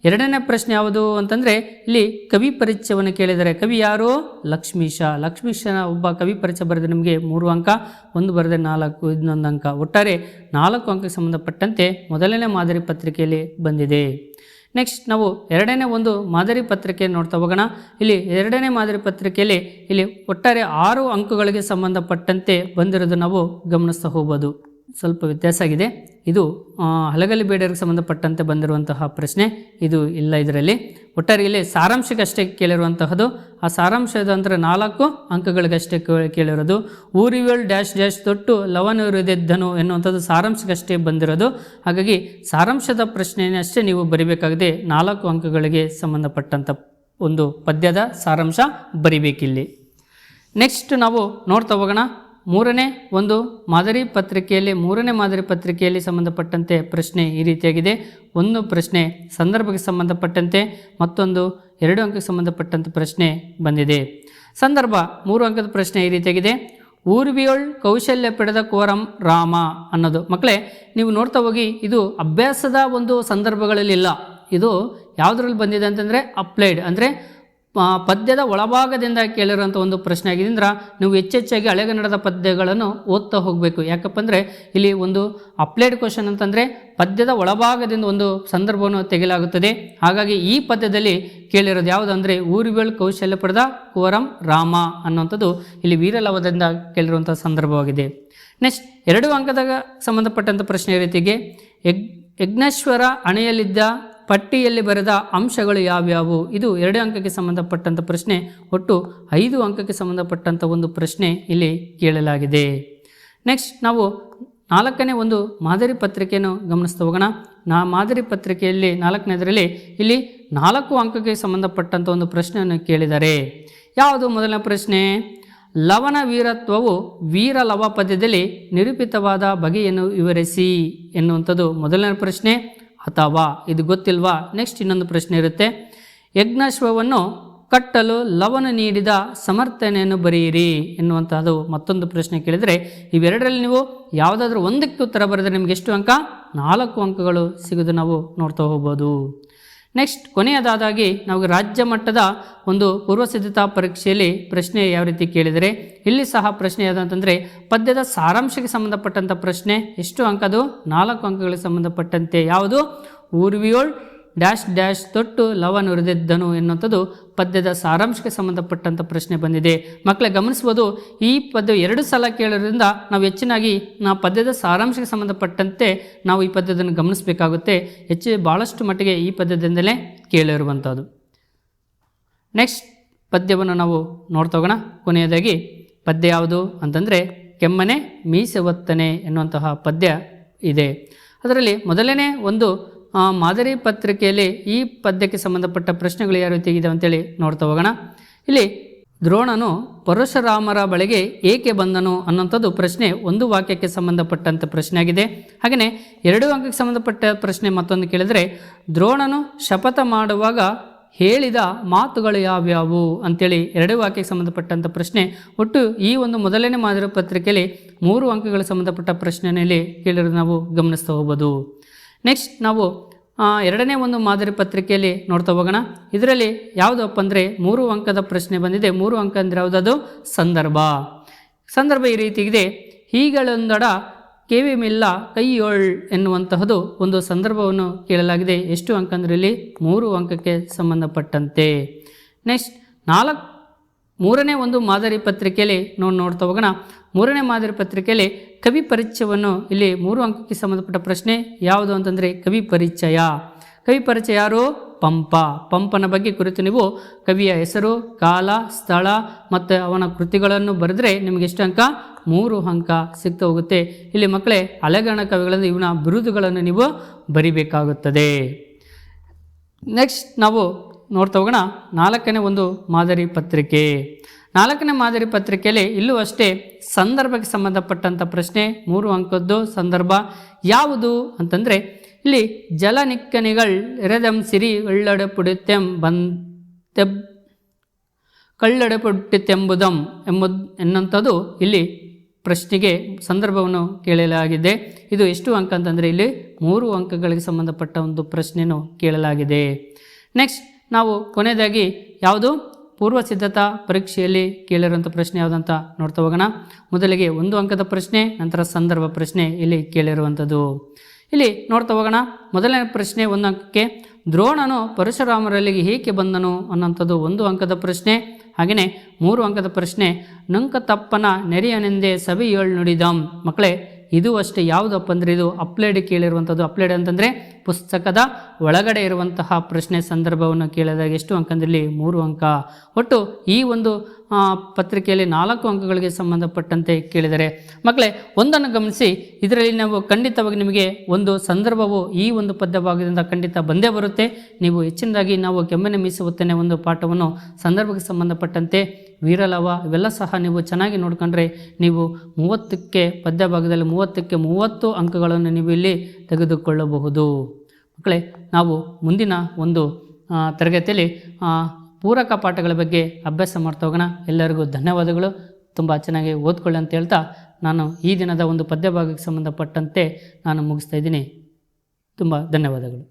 ಎರಡನೇ ಪ್ರಶ್ನೆ ಯಾವುದು ಅಂತಂದರೆ, ಇಲ್ಲಿ ಕವಿ ಪರಿಚಯವನ್ನು ಕೇಳಿದರೆ, ಕವಿ ಯಾರು? ಲಕ್ಷ್ಮೀಶ. ಲಕ್ಷ್ಮೀಶನ ಒಬ್ಬ ಕವಿ ಪರಿಚಯ ಬರೆದ ನಿಮಗೆ ಮೂರು ಅಂಕ, ಒಂದು ಬರೆದ ನಾಲ್ಕು, ಇನ್ನೊಂದು ಅಂಕ. ಒಟ್ಟಾರೆ ನಾಲ್ಕು ಅಂಕಕ್ಕೆ ಸಂಬಂಧಪಟ್ಟಂತೆ ಮೊದಲನೇ ಮಾದರಿ ಪತ್ರಿಕೆಯಲ್ಲಿ ಬಂದಿದೆ. ನೆಕ್ಸ್ಟ್ ನಾವು ಎರಡನೇ ಒಂದು ಮಾದರಿ ಪತ್ರಿಕೆ ನೋಡ್ತಾ ಹೋಗೋಣ. ಇಲ್ಲಿ ಎರಡನೇ ಮಾದರಿ ಪತ್ರಿಕೆಯಲ್ಲಿ ಇಲ್ಲಿ ಒಟ್ಟಾರೆ ಆರು ಅಂಕಗಳಿಗೆ ಸಂಬಂಧಪಟ್ಟಂತೆ ಬಂದಿರೋದು ನಾವು ಗಮನಿಸ್ತಾ ಹೋಗ್ಬೋದು. ಸ್ವಲ್ಪ ವ್ಯತ್ಯಾಸ ಆಗಿದೆ. ಇದು ಹಲಗಲಿ ಬೇಡರಿಗೆ ಸಂಬಂಧಪಟ್ಟಂತೆ ಬಂದಿರುವಂತಹ ಪ್ರಶ್ನೆ. ಇದು ಇಲ್ಲ ಇದರಲ್ಲಿ. ಒಟ್ಟಾರೆ ಇಲ್ಲಿ ಸಾರಾಂಶಕ್ಕಷ್ಟೇ ಕೇಳಿರುವಂತಹದ್ದು. ಆ ಸಾರಾಂಶದ ಅಂದರೆ ನಾಲ್ಕು ಅಂಕಗಳಿಗಷ್ಟೇ ಕೇಳಿರೋದು. ಊರಿವೇಳ್ ಡ್ಯಾಶ್ ಡ್ಯಾಶ್ ತೊಟ್ಟು ಲವನೂರಿದೆದ್ದನು ಎನ್ನುವಂಥದ್ದು ಸಾರಾಂಶಕ್ಕಷ್ಟೇ ಬಂದಿರೋದು. ಹಾಗಾಗಿ ಸಾರಾಂಶದ ಪ್ರಶ್ನೆಯನ್ನಷ್ಟೇ ನೀವು ಬರಿಬೇಕಾಗಿದೆ ನಾಲ್ಕು ಅಂಕಗಳಿಗೆ ಸಂಬಂಧಪಟ್ಟಂಥ ಒಂದು ಪದ್ಯದ ಸಾರಾಂಶ ಬರಿಬೇಕಿಲ್ಲಿ. ನೆಕ್ಸ್ಟ್ ನಾವು ನೋಡ್ತಾ ಹೋಗೋಣ. ಮೂರನೇ ಒಂದು ಮಾದರಿ ಪತ್ರಿಕೆಯಲ್ಲಿ, ಮೂರನೇ ಮಾದರಿ ಪತ್ರಿಕೆಯಲ್ಲಿ ಸಂಬಂಧಪಟ್ಟಂತೆ ಪ್ರಶ್ನೆ ಈ ರೀತಿಯಾಗಿದೆ. ಒಂದು ಪ್ರಶ್ನೆ ಸಂದರ್ಭಕ್ಕೆ ಸಂಬಂಧಪಟ್ಟಂತೆ, ಮತ್ತೊಂದು ಎರಡು ಅಂಕಕ್ಕೆ ಸಂಬಂಧಪಟ್ಟಂತೆ ಪ್ರಶ್ನೆ ಬಂದಿದೆ. ಸಂದರ್ಭ, ಮೂರು ಅಂಕದ ಪ್ರಶ್ನೆ ಈ ರೀತಿಯಾಗಿದೆ. ಊರ್ವಿಯೋಳ್ ಕೌಶಲ್ಯ ಪಡೆದ ಕೋರಂ ರಾಮ ಅನ್ನೋದು. ಮಕ್ಕಳೇ, ನೀವು ನೋಡ್ತಾ ಹೋಗಿ, ಇದು ಅಭ್ಯಾಸದ ಒಂದು ಸಂದರ್ಭಗಳಲ್ಲಿಲ್ಲ ಇದು ಯಾವುದ್ರಲ್ಲಿ ಬಂದಿದೆ ಅಂತಂದರೆ, ಅಪ್ಲೈಡ್. ಅಂದರೆ ಪದ್ಯದ ಒಳಭಾಗದಿಂದ ಕೇಳಿರುವಂಥ ಒಂದು ಪ್ರಶ್ನೆ ಆಗಿದ್ದರಿಂದ ನೀವು ಹೆಚ್ಚೆಚ್ಚಾಗಿ ಹಳೆಗನ್ನಡದ ಪದ್ಯಗಳನ್ನು ಓದ್ತಾ ಹೋಗಬೇಕು. ಯಾಕಪ್ಪ ಅಂದರೆ ಇಲ್ಲಿ ಒಂದು ಅಪ್ಲೈಡ್ ಕ್ವಶನ್ ಅಂತಂದರೆ ಪದ್ಯದ ಒಳಭಾಗದಿಂದ ಒಂದು ಸಂದರ್ಭವನ್ನು ತೆಗೆಯಲಾಗುತ್ತದೆ. ಹಾಗಾಗಿ ಈ ಪದ್ಯದಲ್ಲಿ ಕೇಳಿರೋದು ಯಾವುದಂದರೆ ಊರುಗಳು ಕೌಶಲ್ಯ ಪಡೆದ ಕುವರಂ ರಾಮ ಅನ್ನುವಂಥದ್ದು ಇಲ್ಲಿ ವೀರಲವದಿಂದ ಕೇಳಿರುವಂಥ ಸಂದರ್ಭವಾಗಿದೆ. ನೆಕ್ಸ್ಟ್, ಎರಡು ಅಂಕದಾಗ ಸಂಬಂಧಪಟ್ಟಂಥ ಪ್ರಶ್ನೆ ರೀತಿಗೆ. ಯಗ್, ಯಜ್ಞೇಶ್ವರ ಅಣೆಯಲ್ಲಿದ್ದ ಪಟ್ಟಿಯಲ್ಲಿ ಬರೆದ ಅಂಶಗಳು ಯಾವ್ಯಾವು? ಇದು ಎರಡು ಅಂಕಕ್ಕೆ ಸಂಬಂಧಪಟ್ಟಂಥ ಪ್ರಶ್ನೆ, ಒಟ್ಟು ಐದು ಅಂಕಕ್ಕೆ ಸಂಬಂಧಪಟ್ಟಂಥ ಒಂದು ಪ್ರಶ್ನೆ ಇಲ್ಲಿ ಕೇಳಲಾಗಿದೆ. ನೆಕ್ಸ್ಟ್ ನಾವು ನಾಲ್ಕನೇ ಒಂದು ಮಾದರಿ ಪತ್ರಿಕೆಯನ್ನು ಗಮನಿಸ್ತಾ ಹೋಗೋಣ. ನಾ, ಮಾದರಿ ಪತ್ರಿಕೆಯಲ್ಲಿ, ನಾಲ್ಕನೇದರಲ್ಲಿ ಇಲ್ಲಿ ನಾಲ್ಕು ಅಂಕಕ್ಕೆ ಸಂಬಂಧಪಟ್ಟಂಥ ಒಂದು ಪ್ರಶ್ನೆಯನ್ನು ಕೇಳಿದ್ದಾರೆ ಯಾವುದು ಮೊದಲನೇ ಪ್ರಶ್ನೆ? ಲವನ ವೀರತ್ವವು ವೀರ ಲವ ಪದ್ಯದಲ್ಲಿ ನಿರೂಪಿತವಾದ ಬಗೆಯನ್ನು ವಿವರಿಸಿ ಎನ್ನುವಂಥದ್ದು ಮೊದಲನೇ ಪ್ರಶ್ನೆ. ಅಥವಾ ಇದು ಗೊತ್ತಿಲ್ವಾ? ನೆಕ್ಸ್ಟ್ ಇನ್ನೊಂದು ಪ್ರಶ್ನೆ ಇರುತ್ತೆ. ಯಜ್ಞಾಶ್ವವನ್ನು ಕಟ್ಟಲು ಲವನ ನೀಡಿದ ಸಮರ್ಥನೆಯನ್ನು ಬರೆಯಿರಿ ಎನ್ನುವಂತಹದ್ದು ಮತ್ತೊಂದು ಪ್ರಶ್ನೆ ಕೇಳಿದರೆ, ಇವೆರಡರಲ್ಲಿ ನೀವು ಯಾವುದಾದ್ರೂ ಒಂದಕ್ಕೆ ಉತ್ತರ ಬರೆದರೆ ನಿಮಗೆ ಎಷ್ಟು ಅಂಕ? ನಾಲ್ಕು ಅಂಕಗಳು ಸಿಗೋದು ನಾವು ನೋಡ್ತಾ ಹೋಗ್ಬೋದು. ನೆಕ್ಸ್ಟ್ ಕೊನೆಯದಾದಾಗಿ ನಾವು ರಾಜ್ಯ ಮಟ್ಟದ ಒಂದು ಪೂರ್ವಸಿದ್ಧತಾ ಪರೀಕ್ಷೆಯಲ್ಲಿ ಪ್ರಶ್ನೆ ಯಾವ ರೀತಿ ಕೇಳಿದರೆ, ಇಲ್ಲಿ ಸಹ ಪ್ರಶ್ನೆ ಯಾವುದಂತಂದರೆ, ಪದ್ಯದ ಸಾರಾಂಶಕ್ಕೆ ಸಂಬಂಧಪಟ್ಟಂಥ ಪ್ರಶ್ನೆ, ಎಷ್ಟು ಅಂಕದು ನಾಲ್ಕು ಅಂಕಗಳಿಗೆ ಸಂಬಂಧಪಟ್ಟಂತೆ ಯಾವುದು? ಊರ್ವಿಯೋಳ್ ಡ್ಯಾಶ್ ಡ್ಯಾಶ್ ತೊಟ್ಟು ಲವನ್ ನುರಿದಿದ್ದನು ಎನ್ನುವಂಥದ್ದು ಪದ್ಯದ ಸಾರಾಂಶಕ್ಕೆ ಸಂಬಂಧಪಟ್ಟಂಥ ಪ್ರಶ್ನೆ ಬಂದಿದೆ. ಮಕ್ಕಳೇ, ಗಮನಿಸ್ಬೋದು, ಈ ಪದ್ಯ ಎರಡು ಸಲ ಕೇಳೋದ್ರಿಂದ ನಾವು ಹೆಚ್ಚಿನಾಗಿ ನಾವು ಪದ್ಯದ ಸಾರಾಂಶಕ್ಕೆ ಸಂಬಂಧಪಟ್ಟಂತೆ ನಾವು ಈ ಪದ್ಯದನ್ನು ಗಮನಿಸಬೇಕಾಗುತ್ತೆ. ಹೆಚ್ಚು ಭಾಳಷ್ಟು ಮಟ್ಟಿಗೆ ಈ ಪದ್ಯದಿಂದಲೇ ಕೇಳಿರುವಂಥದ್ದು. ನೆಕ್ಸ್ಟ್ ಪದ್ಯವನ್ನು ನಾವು ನೋಡ್ತಾ ಹೋಗೋಣ. ಕೊನೆಯದಾಗಿ, ಪದ್ಯ ಯಾವುದು ಅಂತಂದರೆ, ಕೆಮ್ಮನೆ ಮೀಸೆ ಒತ್ತನೆ ಎನ್ನುವಂತಹ ಪದ್ಯ ಇದೆ. ಅದರಲ್ಲಿ ಮೊದಲನೇ ಒಂದು ಮಾದರಿ ಪತ್ರಿಕೆಯಲ್ಲಿ ಈ ಪದ್ಯಕ್ಕೆ ಸಂಬಂಧಪಟ್ಟ ಪ್ರಶ್ನೆಗಳು ಯಾವ ರೀತಿ ಇದೆ ಅಂತೇಳಿ ನೋಡ್ತಾ ಹೋಗೋಣ. ಇಲ್ಲಿ ದ್ರೋಣನು ಪರಶುರಾಮರ ಬಳಿಗೆ ಏಕೆ ಬಂದನು ಅನ್ನೋಂಥದ್ದು ಪ್ರಶ್ನೆ ಒಂದು ವಾಕ್ಯಕ್ಕೆ ಸಂಬಂಧಪಟ್ಟಂಥ ಪ್ರಶ್ನೆ ಆಗಿದೆ ಹಾಗೆಯೇ ಎರಡು ಅಂಕಕ್ಕೆ ಸಂಬಂಧಪಟ್ಟ ಪ್ರಶ್ನೆ ಮತ್ತೊಂದು ಕೇಳಿದರೆ, ದ್ರೋಣನು ಶಪಥ ಮಾಡುವಾಗ ಹೇಳಿದ ಮಾತುಗಳು ಯಾವ್ಯಾವು ಅಂತೇಳಿ ಎರಡು ವಾಕ್ಯಕ್ಕೆ ಸಂಬಂಧಪಟ್ಟಂಥ ಪ್ರಶ್ನೆ. ಒಟ್ಟು ಈ ಒಂದು ಮೊದಲನೇ ಮಾದರಿ ಪತ್ರಿಕೆಯಲ್ಲಿ ಮೂರು ಅಂಕಗಳಿಗೆ ಸಂಬಂಧಪಟ್ಟ ಪ್ರಶ್ನೆಯಲ್ಲಿ ಕೇಳಿರೋದು ನಾವು ಗಮನಿಸ್ತಾ ಹೋಗ್ಬೋದು. ನೆಕ್ಸ್ಟ್ ನಾವು ಎರಡನೇ ಒಂದು ಮಾದರಿ ಪತ್ರಿಕೆಯಲ್ಲಿ ನೋಡ್ತಾ ಹೋಗೋಣ. ಇದರಲ್ಲಿ ಯಾವುದಪ್ಪ ಅಂದರೆ ಮೂರು ಅಂಕದ ಪ್ರಶ್ನೆ ಬಂದಿದೆ. ಮೂರು ಅಂಕ ಅಂದರೆ ಯಾವುದದು? ಸಂದರ್ಭ. ಸಂದರ್ಭ ಈ ರೀತಿ ಇದೆ. ಹೀಗಳೊಂದಡ ಕೆವಿ ಮಿಲ್ಲ ಕೈಯೊಳ್ ಎನ್ನುವಂತಹದ್ದು ಒಂದು ಸಂದರ್ಭವನ್ನು ಕೇಳಲಾಗಿದೆ. ಎಷ್ಟು ಅಂಕ ಅಂದರೆ ಇಲ್ಲಿ? ಮೂರು ಅಂಕಕ್ಕೆ ಸಂಬಂಧಪಟ್ಟಂತೆ. ನೆಕ್ಸ್ಟ್ ನಾಲ್ಕು ಮೂರನೇ ಒಂದು ಮಾದರಿ ಪತ್ರಿಕೆಯಲ್ಲಿ ನೋಡಿ ನೋಡ್ತಾ ಹೋಗೋಣ. ಮೂರನೇ ಮಾದರಿ ಪತ್ರಿಕೆಯಲ್ಲಿ ಕವಿ ಪರಿಚಯವನ್ನು ಇಲ್ಲಿ ಮೂರು ಅಂಕಕ್ಕೆ ಸಂಬಂಧಪಟ್ಟ ಪ್ರಶ್ನೆ ಯಾವುದು ಅಂತಂದರೆ ಕವಿ ಪರಿಚಯ. ಕವಿ ಪರಿಚಯ ಯಾರು? ಪಂಪ. ಪಂಪನ ಬಗ್ಗೆ ಕುರಿತು ನೀವು ಕವಿಯ ಹೆಸರು, ಕಾಲ, ಸ್ಥಳ ಮತ್ತು ಅವನ ಕೃತಿಗಳನ್ನು ಬರೆದ್ರೆ ನಿಮಗೆ ಎಷ್ಟು ಅಂಕ? ಮೂರು ಅಂಕ ಸಿಗ್ತಾ ಹೋಗುತ್ತೆ. ಇಲ್ಲಿ ಮಕ್ಕಳೇ, ಅಲೆಗಣ ಕವಿಗಳನ್ನು ಇವನ ಬಿರುದುಗಳನ್ನು ನೀವು ಬರಿಬೇಕಾಗುತ್ತದೆ. ನೆಕ್ಸ್ಟ್ ನಾವು ನೋಡ್ತಾ ಹೋಗೋಣ. ನಾಲ್ಕನೇ ಒಂದು ಮಾದರಿ ಪತ್ರಿಕೆ. ನಾಲ್ಕನೇ ಮಾದರಿ ಪತ್ರಿಕೆಯಲ್ಲಿ ಇಲ್ಲೂ ಅಷ್ಟೇ ಸಂದರ್ಭಕ್ಕೆ ಸಂಬಂಧಪಟ್ಟಂಥ ಪ್ರಶ್ನೆ, ಮೂರು ಅಂಕದ್ದು ಸಂದರ್ಭ ಯಾವುದು ಅಂತಂದರೆ, ಇಲ್ಲಿ ಜಲನಿಕ್ಕನಿಗಳ್ ಎರೆದಂ ಸಿರಿ ಒಳ್ಳಡಪುಡುತ್ತೆಂ ಬಂತೆಬ್ ಕಳ್ಳಡಪುಟ್ಟಿತೆಂಬುದಂ ಎಂಬುದು ಎನ್ನುವಂಥದ್ದು ಇಲ್ಲಿ ಪ್ರಶ್ನೆಗೆ ಸಂದರ್ಭವನ್ನು ಕೇಳಲಾಗಿದೆ. ಇದು ಎಷ್ಟು ಅಂಕ ಅಂತಂದರೆ ಇಲ್ಲಿ ಮೂರು ಅಂಕಗಳಿಗೆ ಸಂಬಂಧಪಟ್ಟ ಒಂದು ಪ್ರಶ್ನೆಯನ್ನು ಕೇಳಲಾಗಿದೆ. ನೆಕ್ಸ್ಟ್ ನಾವು ಕೊನೆಯದಾಗಿ ಯಾವುದು ಪೂರ್ವ ಸಿದ್ಧತಾ ಪರೀಕ್ಷೆಯಲ್ಲಿ ಕೇಳಿರುವಂಥ ಪ್ರಶ್ನೆ ಯಾವುದಂತ ನೋಡ್ತಾ ಹೋಗೋಣ. ಮೊದಲಿಗೆ ಒಂದು ಅಂಕದ ಪ್ರಶ್ನೆ, ನಂತರ ಸಂದರ್ಭ ಪ್ರಶ್ನೆ ಇಲ್ಲಿ ಕೇಳಿರುವಂಥದ್ದು. ಇಲ್ಲಿ ನೋಡ್ತಾ ಹೋಗೋಣ. ಮೊದಲನೇ ಪ್ರಶ್ನೆ ಒಂದು ಅಂಕಕ್ಕೆ, ದ್ರೋಣನು ಪರಶುರಾಮರಲ್ಲಿಗೆ ಏಕೆ ಬಂದನು ಅನ್ನೋಂಥದ್ದು ಒಂದು ಅಂಕದ ಪ್ರಶ್ನೆ. ಹಾಗೆಯೇ ಮೂರು ಅಂಕದ ಪ್ರಶ್ನೆ ನಂಕ ತಪ್ಪನ ನೆರೆಯನೆಂದೇ ಏಳು ನುಡಿದಂ ಮಕ್ಕಳೇ ಇದು ಅಷ್ಟೇ, ಯಾವುದಪ್ಪ ಅಂದರೆ ಇದು ಅಪ್ಲೈಡ್ ಕೇಳಿರುವಂಥದ್ದು. ಅಪ್ಲೈಡ್ ಅಂತಂದರೆ ಪುಸ್ತಕದ ಒಳಗಡೆ ಇರುವಂತಹ ಪ್ರಶ್ನೆ ಸಂದರ್ಭವನ್ನು ಕೇಳಿದಾಗ ಎಷ್ಟು ಅಂಕ ಅಂದ್ರೆ ಮೂರು ಅಂಕ. ಒಟ್ಟು ಈ ಒಂದು ಪತ್ರಿಕೆಯಲ್ಲಿ ನಾಲ್ಕು ಅಂಕಗಳಿಗೆ ಸಂಬಂಧಪಟ್ಟಂತೆ ಕೇಳಿದರೆ, ಮಕ್ಕಳೇ, ಒಂದನ್ನು ಗಮನಿಸಿ, ಇದರಲ್ಲಿ ನಾವು ಖಂಡಿತವಾಗಿ ನಿಮಗೆ ಒಂದು ಸಂದರ್ಭವು ಈ ಒಂದು ಪದ್ಯ ಭಾಗದಿಂದ ಖಂಡಿತ ಬಂದೇ ಬರುತ್ತೆ. ನೀವು ಹೆಚ್ಚಿನದಾಗಿ ನಾವು ಕೆಮ್ಮನೆ ಮೀಸುತ್ತೇನೆ ಒಂದು ಪಾಠವನ್ನು ಸಂದರ್ಭಕ್ಕೆ ಸಂಬಂಧಪಟ್ಟಂತೆ, ವೀರಲವ, ಇವೆಲ್ಲ ಸಹ ನೀವು ಚೆನ್ನಾಗಿ ನೋಡ್ಕೊಂಡ್ರೆ ನೀವು ಮೂವತ್ತಕ್ಕೆ ಪದ್ಯ ಭಾಗದಲ್ಲಿ ಮೂವತ್ತಕ್ಕೆ ಮೂವತ್ತು ಅಂಕಗಳನ್ನು ನೀವು ಇಲ್ಲಿ ತೆಗೆದುಕೊಳ್ಳಬಹುದು. ಮಕ್ಕಳೇ, ನಾವು ಮುಂದಿನ ಒಂದು ತರಗತಿಯಲ್ಲಿ ಪೂರಕ ಪಾಠಗಳ ಬಗ್ಗೆ ಅಭ್ಯಾಸ ಮಾಡ್ತಾ ಹೋಗೋಣ. ಎಲ್ಲರಿಗೂ ಧನ್ಯವಾದಗಳು. ತುಂಬ ಚೆನ್ನಾಗಿ ಓದ್ಕೊಳ್ಳಿ ಅಂತ ಹೇಳ್ತಾ ನಾನು ಈ ದಿನದ ಒಂದು ಪದ್ಯ ಭಾಗಕ್ಕೆ ಸಂಬಂಧಪಟ್ಟಂತೆ ನಾನು ಮುಗಿಸ್ತಾ ಇದ್ದೀನಿ. ತುಂಬ ಧನ್ಯವಾದಗಳು.